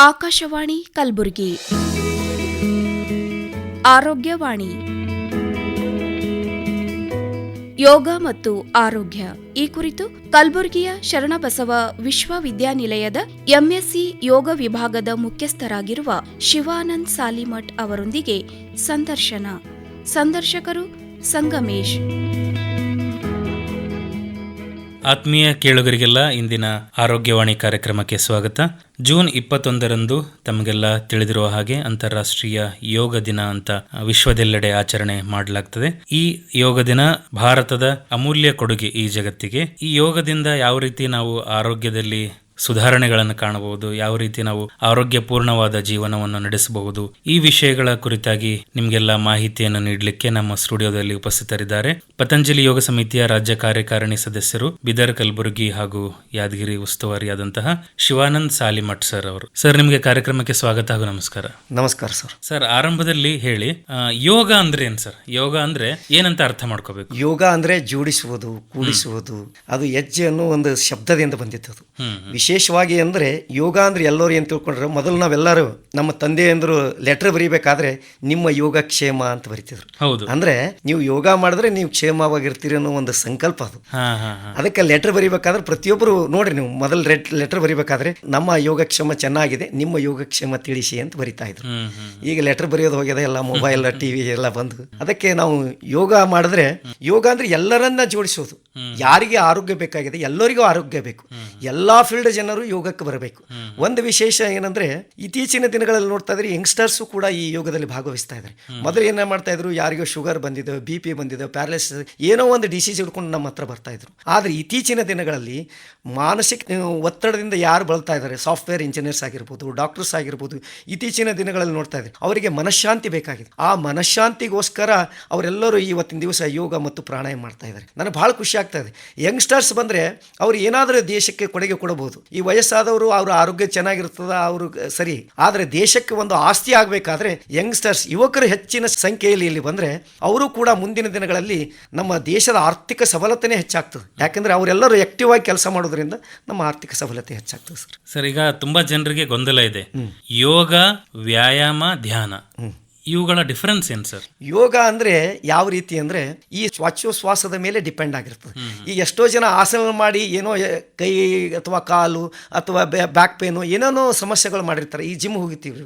ಆಕಾಶವಾಣಿ ಕಲಬುರಗಿ. ಆರೋಗ್ಯವಾಣಿ. ಯೋಗ ಮತ್ತು ಆರೋಗ್ಯ. ಈ ಕುರಿತು ಕಲಬುರಗಿಯ ಶರಣಬಸವ ವಿಶ್ವವಿದ್ಯಾನಿಲಯದ ಎಂಎಸ್ಸಿ ಯೋಗ ವಿಭಾಗದ ಮುಖ್ಯಸ್ಥರಾಗಿರುವ ಶಿವಾನಂದ್ ಸಾಲಿಮಠ್ ಅವರೊಂದಿಗೆ ಸಂದರ್ಶನ. ಸಂದರ್ಶಕರು ಸಂಗಮೇಶ್. ಆತ್ಮೀಯ ಕೇಳುಗರಿಗೆಲ್ಲ ಇಂದಿನ ಆರೋಗ್ಯವಾಣಿ ಕಾರ್ಯಕ್ರಮಕ್ಕೆ ಸ್ವಾಗತ. ಜೂನ್ ಇಪ್ಪತ್ತೊಂದರಂದು ತಮಗೆಲ್ಲ ತಿಳಿದಿರುವ ಹಾಗೆ ಅಂತಾರಾಷ್ಟ್ರೀಯ ಯೋಗ ದಿನ ಅಂತ ವಿಶ್ವದೆಲ್ಲೆಡೆ ಆಚರಣೆ ಮಾಡಲಾಗ್ತದೆ. ಈ ಯೋಗ ದಿನ ಭಾರತದ ಅಮೂಲ್ಯ ಕೊಡುಗೆ ಈ ಜಗತ್ತಿಗೆ. ಈ ಯೋಗದಿಂದ ಯಾವ ರೀತಿ ನಾವು ಆರೋಗ್ಯದಲ್ಲಿ ಸುಧಾರಣೆಗಳನ್ನು ಕಾಣಬಹುದು ಯಾವ ರೀತಿ ನಾವು ಆರೋಗ್ಯಪೂರ್ಣವಾದ ಜೀವನವನ್ನು ನಡೆಸಬಹುದು. ಈ ವಿಷಯಗಳ ಕುರಿತಾಗಿ ನಿಮಗೆಲ್ಲ ಮಾಹಿತಿಯನ್ನು ನೀಡಲಿಕ್ಕೆ ನಮ್ಮ ಸ್ಟುಡಿಯೋದಲ್ಲಿ ಉಪಸ್ಥಿತರಿದ್ದಾರೆ. ಪತಂಜಲಿ ಯೋಗ ಸಮಿತಿಯ ರಾಜ್ಯ ಕಾರ್ಯಕಾರಿಣಿ ಸದಸ್ಯರು ಬಿದರ್ ಕಲಬುರಗಿ ಹಾಗೂ ಯಾದಗಿರಿ ಉಸ್ತುವಾರಿಯಾದಂತಹ ಶಿವಾನಂದ್ ಸಾಲಿಮಠ್ ಸರ್ ಅವರು. ಸರ್ ನಿಮಗೆ ಕಾರ್ಯಕ್ರಮಕ್ಕೆ ಸ್ವಾಗತ ಹಾಗೂ ನಮಸ್ಕಾರ. ನಮಸ್ಕಾರ ಸರ್. ಸರ್ ಆರಂಭದಲ್ಲಿ ಹೇಳಿ ಯೋಗ ಅಂದ್ರೆ ಏನ್ ಸರ್? ಯೋಗ ಅಂದ್ರೆ ಏನಂತ ಅರ್ಥ ಮಾಡ್ಕೋಬೇಕು? ಯೋಗ ಅಂದ್ರೆ ಜೋಡಿಸುವುದು ಕೂಡಿಸುವುದು. ಅದು ಹೆಜ್ಜೆ ಅನ್ನೋ ಒಂದು ಶಬ್ದದಿಂದ ಬಂದಿತ್ತು ಅದು. ವಿಶೇಷವಾಗಿ ಅಂದ್ರೆ ಯೋಗ ಅಂದರೆ ಎಲ್ಲರೂ ಏನು ತಿಳ್ಕೊಂಡ್ರೆ? ಮೊದಲು ನಾವೆಲ್ಲರೂ ನಮ್ಮ ತಂದೆಯಂದ್ರು ಲೆಟರ್ ಬರೀಬೇಕಾದ್ರೆ ನಿಮ್ಮ ಯೋಗ ಕ್ಷೇಮ ಅಂತ ಬರಿತಿದ್ರು. ಹೌದು. ಅಂದ್ರೆ ನೀವು ಯೋಗ ಮಾಡಿದ್ರೆ ನೀವು ಕ್ಷೇಮವಾಗಿರ್ತೀರಿ ಅನ್ನೋ ಒಂದು ಸಂಕಲ್ಪ ಅದು. ಅದಕ್ಕೆ ಲೆಟರ್ ಬರಿಬೇಕಾದ್ರೆ ಪ್ರತಿಯೊಬ್ಬರು ನೋಡ್ರಿ ನೀವು ಮೊದಲು ಲೆಟರ್ ಬರಿಬೇಕಾದ್ರೆ ನಮ್ಮ ಯೋಗಕ್ಷೇಮ ಚೆನ್ನಾಗಿದೆ ನಿಮ್ಮ ಯೋಗಕ್ಷೇಮ ತಿಳಿಸಿ ಅಂತ ಬರಿತಾ ಇದ್ರು. ಈಗ ಲೆಟರ್ ಬರೆಯೋದು ಹೋಗಿದೆ ಎಲ್ಲ ಮೊಬೈಲ್ ಟಿವಿ ಎಲ್ಲ ಬಂದು. ಅದಕ್ಕೆ ನಾವು ಯೋಗ ಮಾಡಿದ್ರೆ ಯೋಗ ಅಂದ್ರೆ ಎಲ್ಲರನ್ನ ಜೋಡಿಸೋದು. ಯಾರಿಗೆ ಆರೋಗ್ಯ ಬೇಕಾಗಿದೆ ಎಲ್ಲರಿಗೂ ಆರೋಗ್ಯ ಬೇಕು. ಎಲ್ಲಾ ಫೀಲ್ಡ್ ಜನರು ಯೋಗಕ್ಕೆ ಬರಬೇಕು. ಒಂದು ವಿಶೇಷ ಏನಂದ್ರೆ, ಇತ್ತೀಚಿನ ದಿನಗಳಲ್ಲಿ ನೋಡ್ತಾ ಇದ್ರೆ ಯಂಗ್ಸ್ಟರ್ಸು ಕೂಡ ಈ ಯೋಗದಲ್ಲಿ ಭಾಗವಹಿಸ್ತಾ ಇದ್ದಾರೆ. ಮೊದಲು ಏನ ಮಾಡ್ತಾ ಇದ್ರು, ಯಾರಿಗೋ ಶುಗರ್ ಬಂದಿದೆ, ಬಿ ಪಿ ಬಂದಿದೆ, ಪ್ಯಾರಲೈಸಿಸ್ ಏನೋ ಒಂದು ಡಿಸೀಸ್ ಹಿಡ್ಕೊಂಡು ನಮ್ಮ ಹತ್ರ ಬರ್ತಾ ಇದ್ರು. ಆದ್ರೆ ಇತ್ತೀಚಿನ ದಿನಗಳಲ್ಲಿ ಮಾನಸಿಕ ಒತ್ತಡದಿಂದ ಯಾರು ಬಳಲ್ತಾ ಇದ್ದಾರೆ, ಸಾಫ್ಟ್ವೇರ್ ಇಂಜಿನಿಯರ್ಸ್ ಆಗಿರ್ಬೋದು, ಡಾಕ್ಟರ್ಸ್ ಆಗಿರ್ಬೋದು, ಇತ್ತೀಚಿನ ದಿನಗಳಲ್ಲಿ ನೋಡ್ತಾ ಇದ್ದಾರೆ ಅವರಿಗೆ ಮನಃಶಾಂತಿ ಬೇಕಾಗಿದೆ. ಆ ಮನಃಶಾಂತಿಗೋಸ್ಕರ ಅವರೆಲ್ಲರೂ ಇವತ್ತಿನ ದಿವಸ ಯೋಗ ಮತ್ತು ಪ್ರಾಣಾಯಾಮ ಮಾಡ್ತಾ ಇದ್ದಾರೆ. ನನಗೆ ಭಾಳ ಖುಷಿ ಆಗ್ತಾ ಇದೆ. ಯಂಗ್ಸ್ಟರ್ಸ್ ಬಂದ್ರೆ ಅವ್ರು ಏನಾದರೂ ದೇಶಕ್ಕೆ ಕೊಡುಗೆ ಕೊಡಬಹುದು. ಈ ವಯಸ್ಸಾದವರು ಅವ್ರ ಆರೋಗ್ಯ ಚೆನ್ನಾಗಿರ್ತದ ಅವರು ಸರಿ. ಆದರೆ ದೇಶಕ್ಕೆ ಒಂದು ಆಸ್ತಿ ಆಗಬೇಕಾದ್ರೆ ಯಂಗ್ಸ್ಟರ್ಸ್ ಯುವಕರು ಹೆಚ್ಚಿನ ಸಂಖ್ಯೆಯಲ್ಲಿ ಇಲ್ಲಿ ಬಂದರೆ ಅವರು ಕೂಡ ಮುಂದಿನ ದಿನಗಳಲ್ಲಿ ನಮ್ಮ ದೇಶದ ಆರ್ಥಿಕ ಸಬಲತೆನೇ ಹೆಚ್ಚಾಗ್ತದೆ. ಯಾಕಂದರೆ ಅವರೆಲ್ಲರೂ ಆಕ್ಟಿವ್ ಆಗಿ ಕೆಲಸ ಮಾಡೋದ್ರಿಂದ ನಮ್ಮ ಆರ್ಥಿಕ ಸಬಲತೆ ಹೆಚ್ಚಾಗ್ತದೆ ಸರ್. ಸರ್ ಈಗ ತುಂಬಾ ಜನರಿಗೆ ಗೊಂದಲ ಇದೆ. ಯೋಗ ವ್ಯಾಯಾಮ ಧ್ಯಾನ. ಇವುಗಳ ಡಿಫರೆನ್ಸ್ ಏನ್ ಸರ್ ಯೋಗ ಅಂದ್ರೆ ಯಾವ ರೀತಿ ಅಂದ್ರೆ ಈ ಶ್ವಾಸೋಶ್ವಾಸದ ಮೇಲೆ ಡಿಪೆಂಡ್ ಆಗಿರ್ತದೆ. ಈ ಎಷ್ಟೋ ಜನ ಆಸನ ಮಾಡಿ ಏನೋ ಕೈ ಅಥವಾ ಕಾಲು ಅಥವಾ ಬ್ಯಾಕ್ ಪೇನು ಏನೇನೋ ಸಮಸ್ಯೆಗಳು ಮಾಡಿರ್ತಾರೆ. ಈ ಜಿಮ್ ಹೋಗಿರ್ತೀವಿ.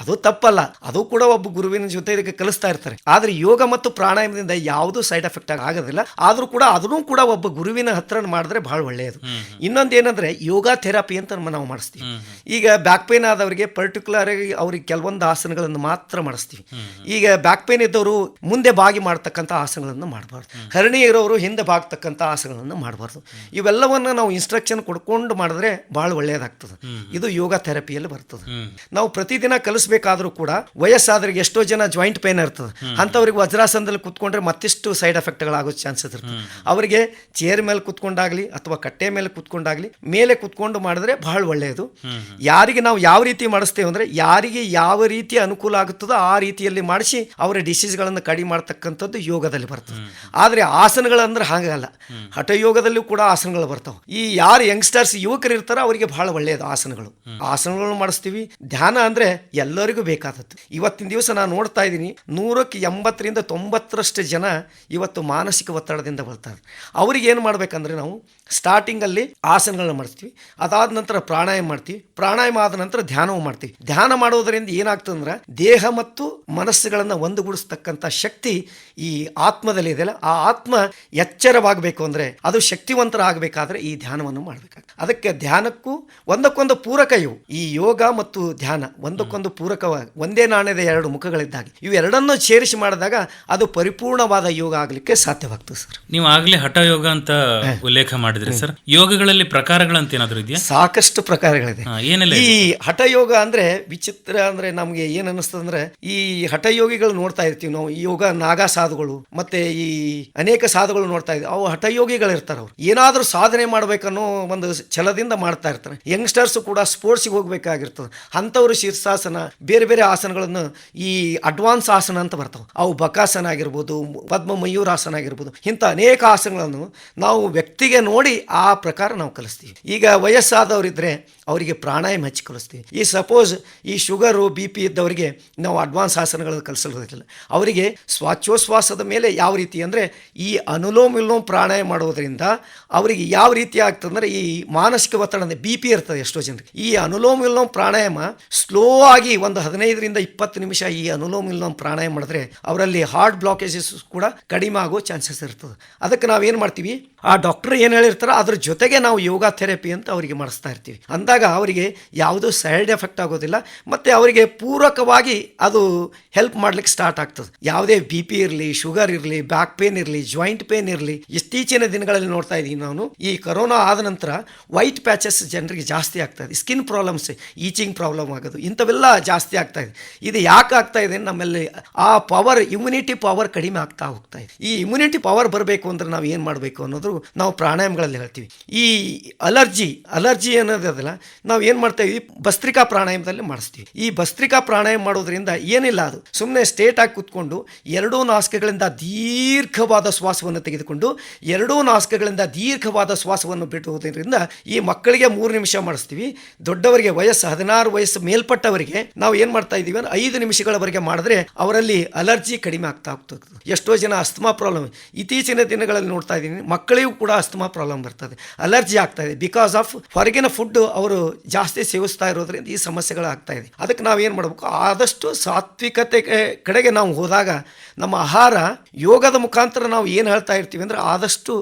ಅದು ತಪ್ಪಲ್ಲ. ಅದು ಕೂಡ ಒಬ್ಬ ಗುರುವಿನ ಜೊತೆ ಇದಕ್ಕೆ ಕಲಿಸ್ತಾ ಇರ್ತಾರೆ. ಆದ್ರೆ ಯೋಗ ಮತ್ತು ಪ್ರಾಣಾಯಾಮದಿಂದ ಯಾವುದೂ ಸೈಡ್ ಎಫೆಕ್ಟ್ ಆಗೋದಿಲ್ಲ. ಆದ್ರೂ ಕೂಡ ಅದನ್ನು ಕೂಡ ಒಬ್ಬ ಗುರುವಿನ ಹತ್ರ ಮಾಡಿದ್ರೆ ಬಹಳ ಒಳ್ಳೆಯದು. ಇನ್ನೊಂದು ಏನಂದ್ರೆ ಯೋಗ ಥೆರಪಿ ಅಂತ ನಾವು ಮಾಡಿಸ್ತೀವಿ. ಈಗ ಬ್ಯಾಕ್ ಪೇನ್ ಆದವರಿಗೆ ಪರ್ಟಿಕ್ಯುಲರ್ ಆಗಿ ಅವ್ರಿಗೆ ಕೆಲವೊಂದು ಆಸನಗಳನ್ನು ಮಾತ್ರ ಮಾಡಿಸ್ತೀವಿ. ಈಗ ಬ್ಯಾಕ್ ಪೇನ್ ಇದ್ದವರು ಮುಂದೆ ಬಾಗಿ ಮಾಡ್ತಕ್ಕಂಥ ಆಸನಗಳನ್ನು ಮಾಡಬಾರ್ದು. ಹರಣಿ ಇರೋರು ಹಿಂದೆ ಬಾಗ್ತಕ್ಕಂಥ ಆಸನಗಳನ್ನು ಮಾಡಬಾರ್ದು. ಇವೆಲ್ಲವನ್ನು ನಾವು ಇನ್ಸ್ಟ್ರಕ್ಷನ್ ಕೊಡ್ಕೊಂಡು ಮಾಡಿದ್ರೆ ಭಾಳ ಒಳ್ಳೆಯದಾಗ್ತದೆ ಇದು ಯೋಗ ಥೆರಪಿಯಲ್ಲಿ ಬರ್ತದೆ. ನಾವು ಪ್ರತಿದಿನ ಕಲಿಸ್ಬೇಕಾದ್ರೂ ಕೂಡ ವಯಸ್ಸಾದ್ರಿಗೆ ಎಷ್ಟೋ ಜನ ಜಾಯಿಂಟ್ ಪೇನ್ ಇರ್ತದೆ. ಅಂಥವ್ರಿಗೆ ವಜ್ರಾಸನದಲ್ಲಿ ಕುತ್ಕೊಂಡ್ರೆ ಮತ್ತಿಷ್ಟು ಸೈಡ್ ಎಫೆಕ್ಟ್ಗಳಾಗೋ ಚಾನ್ಸಸ್ ಇರ್ತದೆ. ಅವರಿಗೆ ಚೇರ್ ಮೇಲೆ ಕುತ್ಕೊಂಡಾಗಲಿ ಅಥವಾ ಕಟ್ಟೆ ಮೇಲೆ ಕುತ್ಕೊಂಡಾಗಲಿ ಮೇಲೆ ಕುತ್ಕೊಂಡು ಮಾಡಿದ್ರೆ ಬಹಳ ಒಳ್ಳೆಯದು ಯಾರಿಗೆ ನಾವು ಯಾವ ರೀತಿ ಮಾಡಿಸ್ತೇವೆ ಅಂದರೆ ಯಾರಿಗೆ ಯಾವ ರೀತಿ ಅನುಕೂಲ ಆಗುತ್ತದೋ ಆ ರೀತಿಯಲ್ಲಿ ಮಾಡಿಸಿ ಅವರ ಡಿಸೀಸ್ಗಳನ್ನು ಕಡಿಮೆ ಮಾಡ್ತಕ್ಕಂಥದ್ದು ಯೋಗದಲ್ಲಿ ಬರ್ತದೆ. ಆದರೆ ಆಸನಗಳಂದ್ರೆ ಹಾಗಲ್ಲ. ಹಠಯೋಗದಲ್ಲೂ ಕೂಡ ಆಸನಗಳು ಬರ್ತಾವೆ. ಈ ಯಾರು ಯಂಗ್ಸ್ಟರ್ಸ್ ಯುವಕರು ಇರ್ತಾರೋ ಅವರಿಗೆ ಬಹಳ ಒಳ್ಳೆಯದು ಆಸನಗಳು. ಆಸನಗಳನ್ನು ಮಾಡಿಸ್ತೀವಿ. ಧ್ಯಾನ ಅಂದ್ರೆ ಎಲ್ಲರಿಗೂ ಬೇಕಾದದ್ದು. ಇವತ್ತಿನ ದಿವಸ ನಾನು ನೋಡ್ತಾ ಇದ್ದೀನಿ, ನೂರಕ್ಕೆ ಎಂಬತ್ತರಿಂದ ತೊಂಬತ್ತರಷ್ಟು ಜನ ಇವತ್ತು ಮಾನಸಿಕ ಒತ್ತಡದಿಂದ ಬರ್ತಾರೆ ಅವ್ರಿಗೆ ಏನು ಮಾಡಬೇಕಂದ್ರೆ ನಾವು ಸ್ಟಾರ್ಟಿಂಗಲ್ಲಿ ಆಸನಗಳನ್ನ ಮಾಡ್ತೀವಿ ಅದಾದ ನಂತರ ಪ್ರಾಣಾಯಾಮ ಮಾಡ್ತೀವಿ. ಪ್ರಾಣಾಯಾಮ ಆದ ನಂತರ ಧ್ಯಾನವು ಮಾಡ್ತೀವಿ. ಧ್ಯಾನ ಮಾಡೋದರಿಂದ ಏನಾಗ್ತದಂದ್ರೆ ದೇಹ ಮತ್ತು ಮನಸ್ಸುಗಳನ್ನು ಒಂದುಗೂಡಿಸ್ತಕ್ಕಂಥ ಶಕ್ತಿ ಈ ಆತ್ಮದಲ್ಲಿ ಇದೆಯಲ್ಲ ಆ ಆತ್ಮ ಎಚ್ಚರವಾಗಬೇಕು ಅಂದರೆ ಅದು ಶಕ್ತಿವಂತರ ಆಗಬೇಕಾದ್ರೆ ಈ ಧ್ಯಾನವನ್ನು ಮಾಡಬೇಕಾಗ್ತದೆ ಅದಕ್ಕೆ ಧ್ಯಾನಕ್ಕೂ ಒಂದಕ್ಕೊಂದು ಪೂರಕ ಇವು ಈ ಯೋಗ ಮತ್ತು ಧ್ಯಾನ ಒಂದಕ್ಕೊಂದು ಪೂರಕವಾಗಿ ಒಂದೇ ನಾಣ್ಯದ ಎರಡು ಮುಖಗಳಿದ್ದಾಗಿ. ಇವೆರಡನ್ನೂ ಸೇರಿಸಿ ಮಾಡಿದಾಗ ಅದು ಪರಿಪೂರ್ಣವಾದ ಯೋಗ ಆಗಲಿಕ್ಕೆ ಸಾಧ್ಯವಾಗ್ತದೆ ಸರ್. ನೀವು ಆಗಲೇ ಹಠ ಯೋಗ ಅಂತ ಉಲ್ಲೇಖ ಮಾಡಿದ್ರಿ ಸರ್. ಯೋಗಗಳಲ್ಲಿ ಪ್ರಕಾರಗಳಂತ ಏನಾದರೂ ಇದೆಯಾ? ಸಾಕಷ್ಟು ಪ್ರಕಾರಗಳಿದೆ. ಈ ಏನೆಲ್ಲ ಈ ಹಠಯೋಗ ಅಂದ್ರೆ ವಿಚಿತ್ರ ಅಂದ್ರೆ ನಮ್ಗೆ ಏನ್ ಅನ್ನಿಸ್ತಂದ್ರೆ ಈ ಹಠ ಯೋಗಿಗಳು ನೋಡ್ತಾ ಇರ್ತೀವಿ ನಾವು. ಈ ಯೋಗ ನಾಗಾ ಸಾಧುಗಳು ಮತ್ತೆ ಈ ಅನೇಕ ಸಾಧುಗಳು ನೋಡ್ತಾ ಇದ್ದೀವಿ ಅವು ಹಠಯೋಗಿಗಳು ಇರ್ತಾರೆ ಅವ್ರು. ಏನಾದರೂ ಸಾಧನೆ ಮಾಡ್ಬೇಕನ್ನೋ ಒಂದು ಛಲದಿಂದ ಮಾಡ್ತಾ ಇರ್ತಾರೆ. ಯಂಗ್ಸ್ಟರ್ಸ್ ಕೂಡ ಸ್ಪೋರ್ಟ್ಸಿಗೆ ಹೋಗ್ಬೇಕಾಗಿರ್ತದೆ. ಅಂಥವ್ರು ಶೀರ್ಷಾಸನ, ಬೇರೆ ಬೇರೆ ಆಸನಗಳನ್ನು ಈ ಅಡ್ವಾನ್ಸ್ ಆಸನ ಅಂತ ಬರ್ತಾವೆ. ಅವು ಬಕಾಸನ ಆಗಿರ್ಬೋದು, ಪದ್ಮ ಮಯೂರಾಸನ ಆಗಿರ್ಬೋದು, ಇಂಥ ಅನೇಕ ಆಸನಗಳನ್ನು ನಾವು ವ್ಯಕ್ತಿಗೆ ನೋಡಿ ಆ ಪ್ರಕಾರ ನಾವು ಕಲಿಸ್ತೀವಿ. ಈಗ ವಯಸ್ಸಾದವರಿದ್ದರೆ ಅವರಿಗೆ ಪ್ರಾಣಾಯಾಮ ಹಚ್ಚಿ ಕಲಿಸ್ತೀವಿ. ಈ ಸಪೋಸ್ ಈ ಶುಗರು ಬಿ ಪಿ ಇದ್ದವರಿಗೆ ನಾವು ಅಡ್ವಾನ್ಸ್ ಆಸನಗಳನ್ನು ಕಲಿಸಲಿಲ್ಲ ಅವರಿಗೆ ಸ್ವಾಚೋಶ್ವಾಸದ ಮೇಲೆ ಯಾವ ರೀತಿ ಅಂದರೆ ಈ ಅನುಲೋಮ ವಿಲೋಮ ಪ್ರಾಣಾಯಾಮ ಮಾಡೋದ್ರಿಂದ ಅವರಿಗೆ ಯಾವ ರೀತಿ ಆಗ್ತದಂದ್ರೆ ಈ ಮಾನಸಿಕ ಒತ್ತಡ ಅಂದರೆ ಬಿ ಪಿ ಇರ್ತದೆ ಎಷ್ಟೋ ಜನರಿಗೆ. ಈ ಅನುಲೋಮ ವಿಲೋಮ ಪ್ರಾಣಾಯಾಮ ಸ್ಲೋ ಆಗಿ ಒಂದು ಹದಿನೈದರಿಂದ ಇಪ್ಪತ್ತು ನಿಮಿಷ ಈ ಅನುಲೋಮ ವಿಲೋಮ ಪ್ರಾಣಾಯಾಮ ಮಾಡಿದ್ರೆ ಅವರಲ್ಲಿ ಹಾರ್ಟ್ ಬ್ಲಾಕೇಜಸ್ ಕೂಡ ಕಡಿಮೆ ಆಗೋ ಚಾನ್ಸಸ್ ಇರ್ತದೆ. ಅದಕ್ಕೆ ನಾವು ಏನು ಮಾಡ್ತೀವಿ? ಆ ಡಾಕ್ಟರ್ ಏನು ಹೇಳಿರ್ತಾರೋ ಅದ್ರ ಜೊತೆಗೆ ನಾವು ಯೋಗ ಥೆರಪಿ ಅಂತ ಅವರಿಗೆ ಮಾಡಿಸ್ತಾ ಇರ್ತೀವಿ. ಅಂದಾಗ ಅವರಿಗೆ ಯಾವುದೂ ಸೈಡ್ ಎಫೆಕ್ಟ್ ಆಗೋದಿಲ್ಲ, ಮತ್ತು ಅವರಿಗೆ ಪೂರಕವಾಗಿ ಅದು ಹೆಲ್ಪ್ ಮಾಡ್ಲಿಕ್ಕೆ ಸ್ಟಾರ್ಟ್ ಆಗ್ತದೆ. ಯಾವುದೇ ಬಿ ಪಿ ಇರಲಿ, ಶುಗರ್ ಇರಲಿ, ಬ್ಯಾಕ್ ಪೇನ್ ಇರಲಿ, ಜಾಯಿಂಟ್ ಪೇನ್ ಇರಲಿ, ಇತ್ತೀಚಿನ ದಿನಗಳಲ್ಲಿ ನೋಡ್ತಾ ಇದ್ದೀನಿ ನಾನು. ಈ ಕರೋನಾ ಆದ ನಂತರ ವೈಟ್ ಪ್ಯಾಚಸ್ ಜನರಿಗೆ ಜಾಸ್ತಿ ಆಗ್ತಾ ಇದೆ. ಸ್ಕಿನ್ ಪ್ರಾಬ್ಲಮ್ಸ್, ಈಚಿಂಗ್ ಪ್ರಾಬ್ಲಮ್ ಆಗೋದು, ಇಂಥವೆಲ್ಲ ಜಾಸ್ತಿ ಆಗ್ತಾ ಇದೆ. ಇದು ಯಾಕೆ ಆಗ್ತಾ ಇದೆ ನಮ್ಮಲ್ಲಿ? ಆ ಪವರ್, ಇಮ್ಯುನಿಟಿ ಪವರ್ ಕಡಿಮೆ ಆಗ್ತಾ ಹೋಗ್ತಾ ಇದೆ. ಈ ಇಮ್ಯುನಿಟಿ ಪವರ್ ಬರಬೇಕು ಅಂದ್ರೆ ನಾವು ಏನು ಮಾಡಬೇಕು ಅನ್ನೋದು ನಾವು ಪ್ರಾಣಾಯಾಮಗಳಲ್ಲಿ ಹೇಳ್ತೀವಿ. ಈ ಅಲರ್ಜಿ ಅಲರ್ಜಿ ಅನ್ನೋದಲ್ಲ ನಾವು ಏನು ಮಾಡ್ತಾ ಭಸ್ತ್ರಿಕಾ ಪ್ರಾಣಾಯಾಮದಲ್ಲಿ ಮಾಡಿಸ್ತೀವಿ. ಈ ಭಸ್ತ್ರಿಕಾ ಪ್ರಾಣಾಯಾಮ ಮಾಡೋದ್ರಿಂದ ಏನಿಲ್ಲ ಅದು. ಸುಮ್ಮನೆ ಸ್ಟೇಟ್ ಆಗಿ ಕೂತ್ಕೊಂಡು ಎರಡೂ ನಾಸ್ಕಗಳಿಂದ ದೀರ್ಘವಾದ ಶ್ವಾಸವನ್ನು ತೆಗೆದುಕೊಂಡು ಎರಡೂ ನಾಸ್ಕಗಳಿಂದ ದೀರ್ಘವಾದ ಶ್ವಾಸವನ್ನು ಬಿಡುವುದರಿಂದ ಈ ಮಕ್ಕಳಿಗೆ ಮೂರು ನಿಮಿಷ ಮಾಡಿಸ್ತೀವಿ. ದೊಡ್ಡವರಿಗೆ ವಯಸ್ಸು ಹದಿನಾರು ವಯಸ್ಸು ಮೇಲ್ಪಟ್ಟವರಿಗೆ ನಾವು ಏನು ಮಾಡ್ತಾ ಇದ್ದೀವಿ ಅಂದ್ರೆ ಐದು ನಿಮಿಷಗಳವರೆಗೆ ಮಾಡಿದ್ರೆ ಅವರಲ್ಲಿ ಅಲರ್ಜಿ ಕಡಿಮೆ ಆಗ್ತಾ ಹೋಗ್ತದೆ. ಎಷ್ಟೋ ಜನ ಅಸ್ತಮಾ ಪ್ರಾಬ್ಲಮ್. ಇತ್ತೀಚಿನ ದಿನಗಳಲ್ಲಿ ನೋಡ್ತಾ ಇದ್ದೀನಿ ಮಕ್ಕಳಿಗೂ ಕೂಡ ಅಸ್ತಮಾ ಪ್ರಾಬ್ಲಮ್ ಬರ್ತದೆ. ಅಲರ್ಜಿ ಆಗ್ತಾ ಇದೆ. ಬಿಕಾಸ್ ಆಫ್ ಹೊರಗಿನ ಫುಡ್ ಅವರು ಜಾಸ್ತಿ ಸೇವಿಸ್ತಾ ಇರೋದ್ರಿಂದ ಈ ಸಮಸ್ಯೆಗಳು ಆಗ್ತಾ ಇದೆ. ಅದಕ್ಕೆ ನಾವು ಏನು ಮಾಡಬೇಕು? ಆದಷ್ಟು ಸಾತ್ವಿಕತೆ ಕಡೆಗೆ ನಾವು ಹೋದಾಗ ನಮ್ಮ ಆಹಾರ ಯೋಗದ ಮುಖಾಂತರ ನಾವು ಏನು ಹೇಳ್ತಾ ಇರ್ತೀವಿ ಅಂದ್ರೆ ಆದಷ್ಟು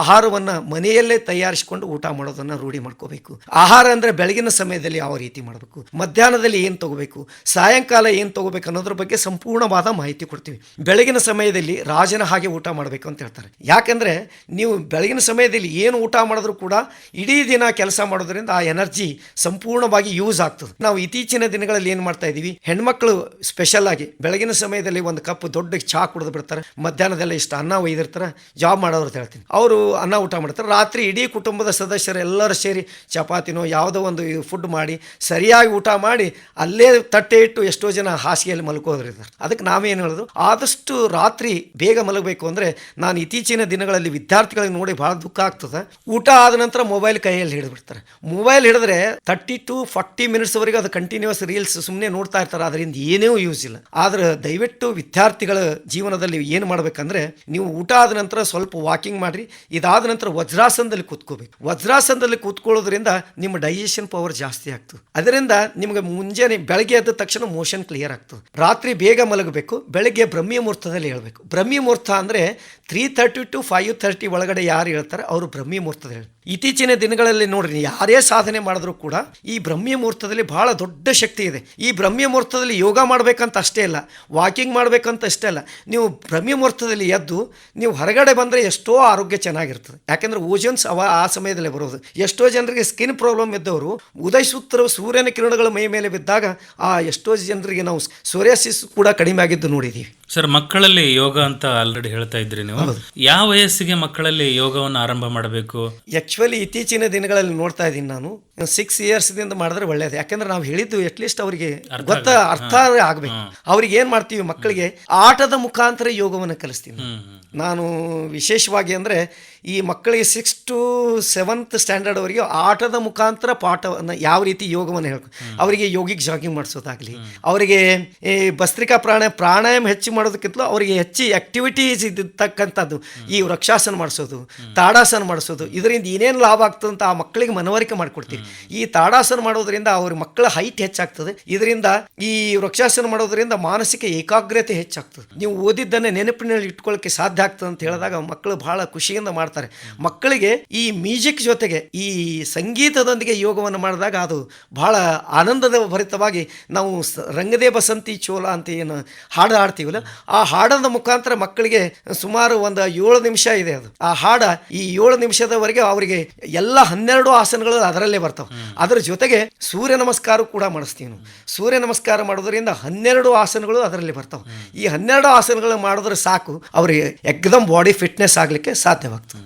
ಆಹಾರವನ್ನು ಮನೆಯಲ್ಲೇ ತಯಾರಿಸಿಕೊಂಡು ಊಟ ಮಾಡೋದನ್ನು ರೂಢಿ ಮಾಡ್ಕೋಬೇಕು. ಆಹಾರ ಅಂದರೆ ಬೆಳಗಿನ ಸಮಯದಲ್ಲಿ ಯಾವ ರೀತಿ ಮಾಡಬೇಕು, ಮಧ್ಯಾಹ್ನದಲ್ಲಿ ಏನು ತಗೋಬೇಕು, ಸಾಯಂಕಾಲ ಏನು ತಗೋಬೇಕು ಅನ್ನೋದ್ರ ಬಗ್ಗೆ ಸಂಪೂರ್ಣವಾದ ಮಾಹಿತಿ ಕೊಡ್ತೀವಿ. ಬೆಳಗಿನ ಸಮಯದಲ್ಲಿ ರಾಜನ ಹಾಗೆ ಊಟ ಮಾಡಬೇಕು ಅಂತ ಹೇಳ್ತಾರೆ. ಯಾಕಂದರೆ ನೀವು ಬೆಳಗಿನ ಸಮಯದಲ್ಲಿ ಏನು ಊಟ ಮಾಡಿದ್ರೂ ಕೂಡ ಇಡೀ ದಿನ ಕೆಲಸ ಮಾಡೋದ್ರಿಂದ ಆ ಎನರ್ಜಿ ಸಂಪೂರ್ಣವಾಗಿ ಯೂಸ್ ಆಗ್ತದೆ. ನಾವು ಇತ್ತೀಚಿನ ದಿನಗಳಲ್ಲಿ ಏನು ಮಾಡ್ತಾ ಇದ್ದೀವಿ, ಹೆಣ್ಮಕ್ಳು ಸ್ಪೆಷಲ್ ಆಗಿ ಬೆಳಗಿನ ಸಮಯದಲ್ಲಿ ಒಂದು ಕಪ್ ದೊಡ್ಡ ಚಹಾ ಕುಡಿದು ಬಿಡ್ತಾರೆ ಮಧ್ಯಾಹ್ನದೆಲ್ಲ ಇಷ್ಟು ಅನ್ನ ಒಯ್ದಿರ್ತಾರೆ ಜಾಬ್ ಮಾಡೋರು ಅಂತ ಹೇಳ್ತೀನಿ. ಅವರು ಅನ್ನ ಊಟ ಮಾಡ್ತಾರೆ. ರಾತ್ರಿ ಇಡೀ ಕುಟುಂಬದ ಸದಸ್ಯರು ಎಲ್ಲರೂ ಸೇರಿ ಚಪಾತಿನೋ ಯಾವುದೋ ಒಂದು ಫುಡ್ ಮಾಡಿ, ಸರಿಯಾಗಿ ಊಟ ಮಾಡಿ, ಅಲ್ಲೇ ತಟ್ಟೆ ಇಟ್ಟು ಎಷ್ಟೋ ಜನ ಹಾಸಿಗೆಯಲ್ಲಿ ಮಲ್ಕೋದ್ರು ಅದಕ್ಕೆ ನಾವೇನು ಹೇಳೋದು? ಆದಷ್ಟು ರಾತ್ರಿ ಬೇಗ ಮಲಗಬೇಕು ಅಂದರೆ ನಾನು ಇತ್ತೀಚಿನ ದಿನಗಳಲ್ಲಿ ವಿದ್ಯಾರ್ಥಿಗಳಿಗೆ ನೋಡಿ ಭಾಳ ದುಃಖ ಆಗ್ತದೆ. ಊಟ ಆದ ನಂತರ ಮೊಬೈಲ್ ಕೈಯಲ್ಲಿ ಹಿಡಿದ್ಬಿಡ್ತಾರೆ. ಮೊಬೈಲ್ ಹಿಡಿದ್ರೆ ತರ್ಟಿ ಟು ಫಾರ್ಟಿ ಮಿನಿಟ್ಸ್ವರೆಗೆ ಅದು ಕಂಟಿನ್ಯೂಸ್ ರೀಲ್ಸ್ ಸುಮ್ಮನೆ ನೋಡ್ತಾ ಇರ್ತಾರೆ. ಅದರಿಂದ ಏನೇ ಯೂಸ್ ಇಲ್ಲ. ಆದ್ರೆ ದಯವಿಟ್ಟು ವಿದ್ಯಾರ್ಥಿಗಳ ಜೀವನದಲ್ಲಿ ಏನು ಮಾಡಬೇಕಂದ್ರೆ, ನೀವು ಊಟ ಆದ ನಂತರ ಸ್ವಲ್ಪ ವಾಕಿಂಗ್ ಮಾಡ್ರಿ, ಇದಾದ ನಂತರ ವಜ್ರಾಸನದಲ್ಲಿ ಕೂತ್ಕೋಬೇಕು. ವಜ್ರಾಸನದಲ್ಲಿ ಕೂತ್ಕೊಳ್ಳೋದ್ರಿಂದ ನಿಮ್ಮ ಡೈಜೆಷನ್ ಪವರ್ ಜಾಸ್ತಿ ಆಗ್ತದೆ. ಅದರಿಂದ ನಿಮಗೆ ಮುಂಜಾನೆ ಬೆಳಗ್ಗೆ ಎದ್ದ ತಕ್ಷಣ ಮೋಷನ್ ಕ್ಲಿಯರ್ ಆಗ್ತದೆ. ರಾತ್ರಿ ಬೇಗ ಮಲಗಬೇಕು, ಬೆಳಗ್ಗೆ ಬ್ರಹ್ಮಿ ಮುಹೂರ್ತದಲ್ಲಿ ಹೇಳಬೇಕು. ಬ್ರಹ್ಮಿ ಮುಹೂರ್ತ ಅಂದರೆ three thirty to five thirty ಒಳಗಡೆ ಯಾರು ಹೇಳ್ತಾರೆ, ಅವರು ಬ್ರಹ್ಮಿ ಮುಹೂರ್ತದಲ್ಲಿ ಹೇಳಿ ಇತ್ತೀಚಿನ ದಿನಗಳಲ್ಲಿ ನೋಡ್ರಿ ಯಾರೇ ಸಾಧನೆ ಮಾಡಿದ್ರು ಕೂಡ ಈ ಬ್ರಹ್ಮಿ ಮುಹೂರ್ತದಲ್ಲಿ ಬಹಳ ದೊಡ್ಡ ಶಕ್ತಿ ಇದೆ. ಈ ಬ್ರಹ್ಮಿ ಮುಹೂರ್ತದಲ್ಲಿ ಯೋಗ ಮಾಡಬೇಕಂತ ಅಷ್ಟೇ ಇಲ್ಲ ವಾಕಿಂಗ್ ಮಾಡಬೇಕಂತ ಅಷ್ಟೇ ಅಲ್ಲ ನೀವು ಭ್ರಮಿ ಮುಹೂರ್ತದಲ್ಲಿ ಎದ್ದು ನೀವು ಹೊರಗಡೆ ಬಂದರೆ ಎಷ್ಟೋ ಆರೋಗ್ಯ ಚೆನ್ನಾಗಿರ್ತದೆ. ಯಾಕೆಂದರೆ ಓಜನ್ಸ್ ಅವ ಆ ಸಮಯದಲ್ಲಿ ಬರೋದು. ಎಷ್ಟೋ ಜನರಿಗೆ ಸ್ಕಿನ್ ಪ್ರಾಬ್ಲಮ್ ಇದ್ದವರು ಉದಯಿಸುತ್ತಿರುವ ಸೂರ್ಯನ ಕಿರಣಗಳು ಮೈ ಮೇಲೆ ಬಿದ್ದಾಗ ಆ ಎಷ್ಟೋ ಜನರಿಗೆ ನಾವು ಸೋರಿಯಾಸಿಸ್ ಕೂಡ ಕಡಿಮೆ ಆಗಿದ್ದು ನೋಡಿದ್ದೀವಿ ಸರ್ ಮಕ್ಕಳಲ್ಲಿ ಯೋಗ ಅಂತ ಆಲ್ರೆಡಿ ಹೇಳ್ತಾ ಇದ್ರಿ ನೀವು. ಯಾವ ವಯಸ್ಸಿಗೆ ಮಕ್ಕಳಲ್ಲಿ ಯೋಗವನ್ನು ಆರಂಭ ಮಾಡಬೇಕು? ಆಕ್ಚುಲಿ ಇತ್ತೀಚಿನ ದಿನಗಳಲ್ಲಿ ನೋಡ್ತಾ ಇದ್ದೀನಿ ನಾನು. ಸಿಕ್ಸ್ ಇಯರ್ಸ್ ದಿಂದ ಮಾಡಿದ್ರೆ ಒಳ್ಳೇದು. ಯಾಕಂದ್ರೆ ನಾವು ಹೇಳಿದ್ದು ಅಟ್ಲೀಸ್ಟ್ ಅವರಿಗೆ ಗೊತ್ತ ಅರ್ಥ ಆಗ್ಬೇಕು. ಅವ್ರಿಗೆ ಏನ್ ಮಾಡ್ತೀವಿ ಮಕ್ಕಳಿಗೆ? ಆಟದ ಮುಖಾಂತರ ಯೋಗವನ್ನು ಕಲಿಸ್ತೀನಿ ನಾನು ವಿಶೇಷವಾಗಿ ಅಂದರೆ ಈ ಮಕ್ಕಳಿಗೆ ಸಿಕ್ಸ್ ಟು ಸೆವೆಂತ್ ಸ್ಟ್ಯಾಂಡರ್ಡ್ ಅವರಿಗೆ ಆಟದ ಮುಖಾಂತರ ಪಾಠವನ್ನು ಯಾವ ರೀತಿ ಯೋಗವನ್ನು ಹೇಳ್ಕೊ ಅವರಿಗೆ ಯೋಗಿಕ್ ಜಾಗಿಂಗ್ ಮಾಡಿಸೋದಾಗಲಿ ಅವರಿಗೆ ಈ ಭಸ್ತ್ರಿಕಾ ಪ್ರಾಣಾಯಾಮ ಪ್ರಾಣಾಯಾಮ ಹೆಚ್ಚು ಮಾಡೋದಕ್ಕಿಂತಲೂ ಅವರಿಗೆ ಹೆಚ್ಚು ಆಕ್ಟಿವಿಟೀಸ್ ಇದ್ದಕ್ಕಂಥದ್ದು ಈ ವೃಕ್ಷಾಸನ ಮಾಡಿಸೋದು ತಾಡಾಸನ ಮಾಡಿಸೋದು ಇದರಿಂದ ಏನೇನು ಲಾಭ ಆಗ್ತದೆ ಅಂತ ಆ ಮಕ್ಕಳಿಗೆ ಮನವರಿಕೆ ಮಾಡಿಕೊಡ್ತೀವಿ. ಈ ತಾಡಾಸನ ಮಾಡೋದ್ರಿಂದ ಅವ್ರ ಮಕ್ಕಳ ಹೈಟ್ ಹೆಚ್ಚಾಗ್ತದೆ. ಇದರಿಂದ ಈ ವೃಕ್ಷಾಸನ ಮಾಡೋದ್ರಿಂದ ಮಾನಸಿಕ ಏಕಾಗ್ರತೆ ಹೆಚ್ಚಾಗ್ತದೆ. ನೀವು ಓದಿದ್ದನ್ನೇ ನೆನಪಿನಲ್ಲಿ ಇಟ್ಕೊಳ್ಳೋಕ್ಕೆ ಸಾಧ್ಯ ಆಗ್ತದೆ ಅಂತ ಹೇಳಿದಾಗ ಮಕ್ಕಳು ಬಹಳ ಖುಷಿಯಿಂದ ಮಾಡ್ತಾರೆ. ಮಕ್ಕಳಿಗೆ ಈ ಮ್ಯೂಸಿಕ್ ಜೊತೆಗೆ ಈ ಸಂಗೀತದೊಂದಿಗೆ ಯೋಗವನ್ನು ಮಾಡಿದಾಗ ಅದು ಬಹಳ ಆನಂದದ ಭರಿತವಾಗಿ ನಾವು ರಂಗದೇ ಬಸಂತಿ ಚೋಲ ಅಂತ ಏನು ಹಾಡು ಹಾಡ್ತೀವಲ್ಲ, ಆ ಹಾಡದ ಮುಖಾಂತರ ಮಕ್ಕಳಿಗೆ ಸುಮಾರು ಒಂದು ಏಳು ನಿಮಿಷ ಇದೆ ಅದು. ಆ ಹಾಡ ಈ ಏಳು ನಿಮಿಷದವರೆಗೆ ಅವರಿಗೆ ಎಲ್ಲ ಹನ್ನೆರಡು ಆಸನಗಳು ಅದರಲ್ಲೇ ಬರ್ತಾವೆ. ಅದರ ಜೊತೆಗೆ ಸೂರ್ಯ ನಮಸ್ಕಾರ ಕೂಡ ಮಾಡಿಸ್ತೀವಿ ನಾವು. ಸೂರ್ಯ ನಮಸ್ಕಾರ ಮಾಡೋದ್ರಿಂದ ಹನ್ನೆರಡು ಆಸನಗಳು ಅದರಲ್ಲಿ ಬರ್ತಾವೆ. ಈ ಹನ್ನೆರಡು ಆಸನಗಳು ಮಾಡಿದ್ರೆ ಸಾಕು, ಅವರಿಗೆ ಎಕ್ದಮ್ ಬಾಡಿ ಫಿಟ್ನೆಸ್ ಆಗಲಿಕ್ಕೆ ಸಾಧ್ಯವಾಗ್ತದೆ.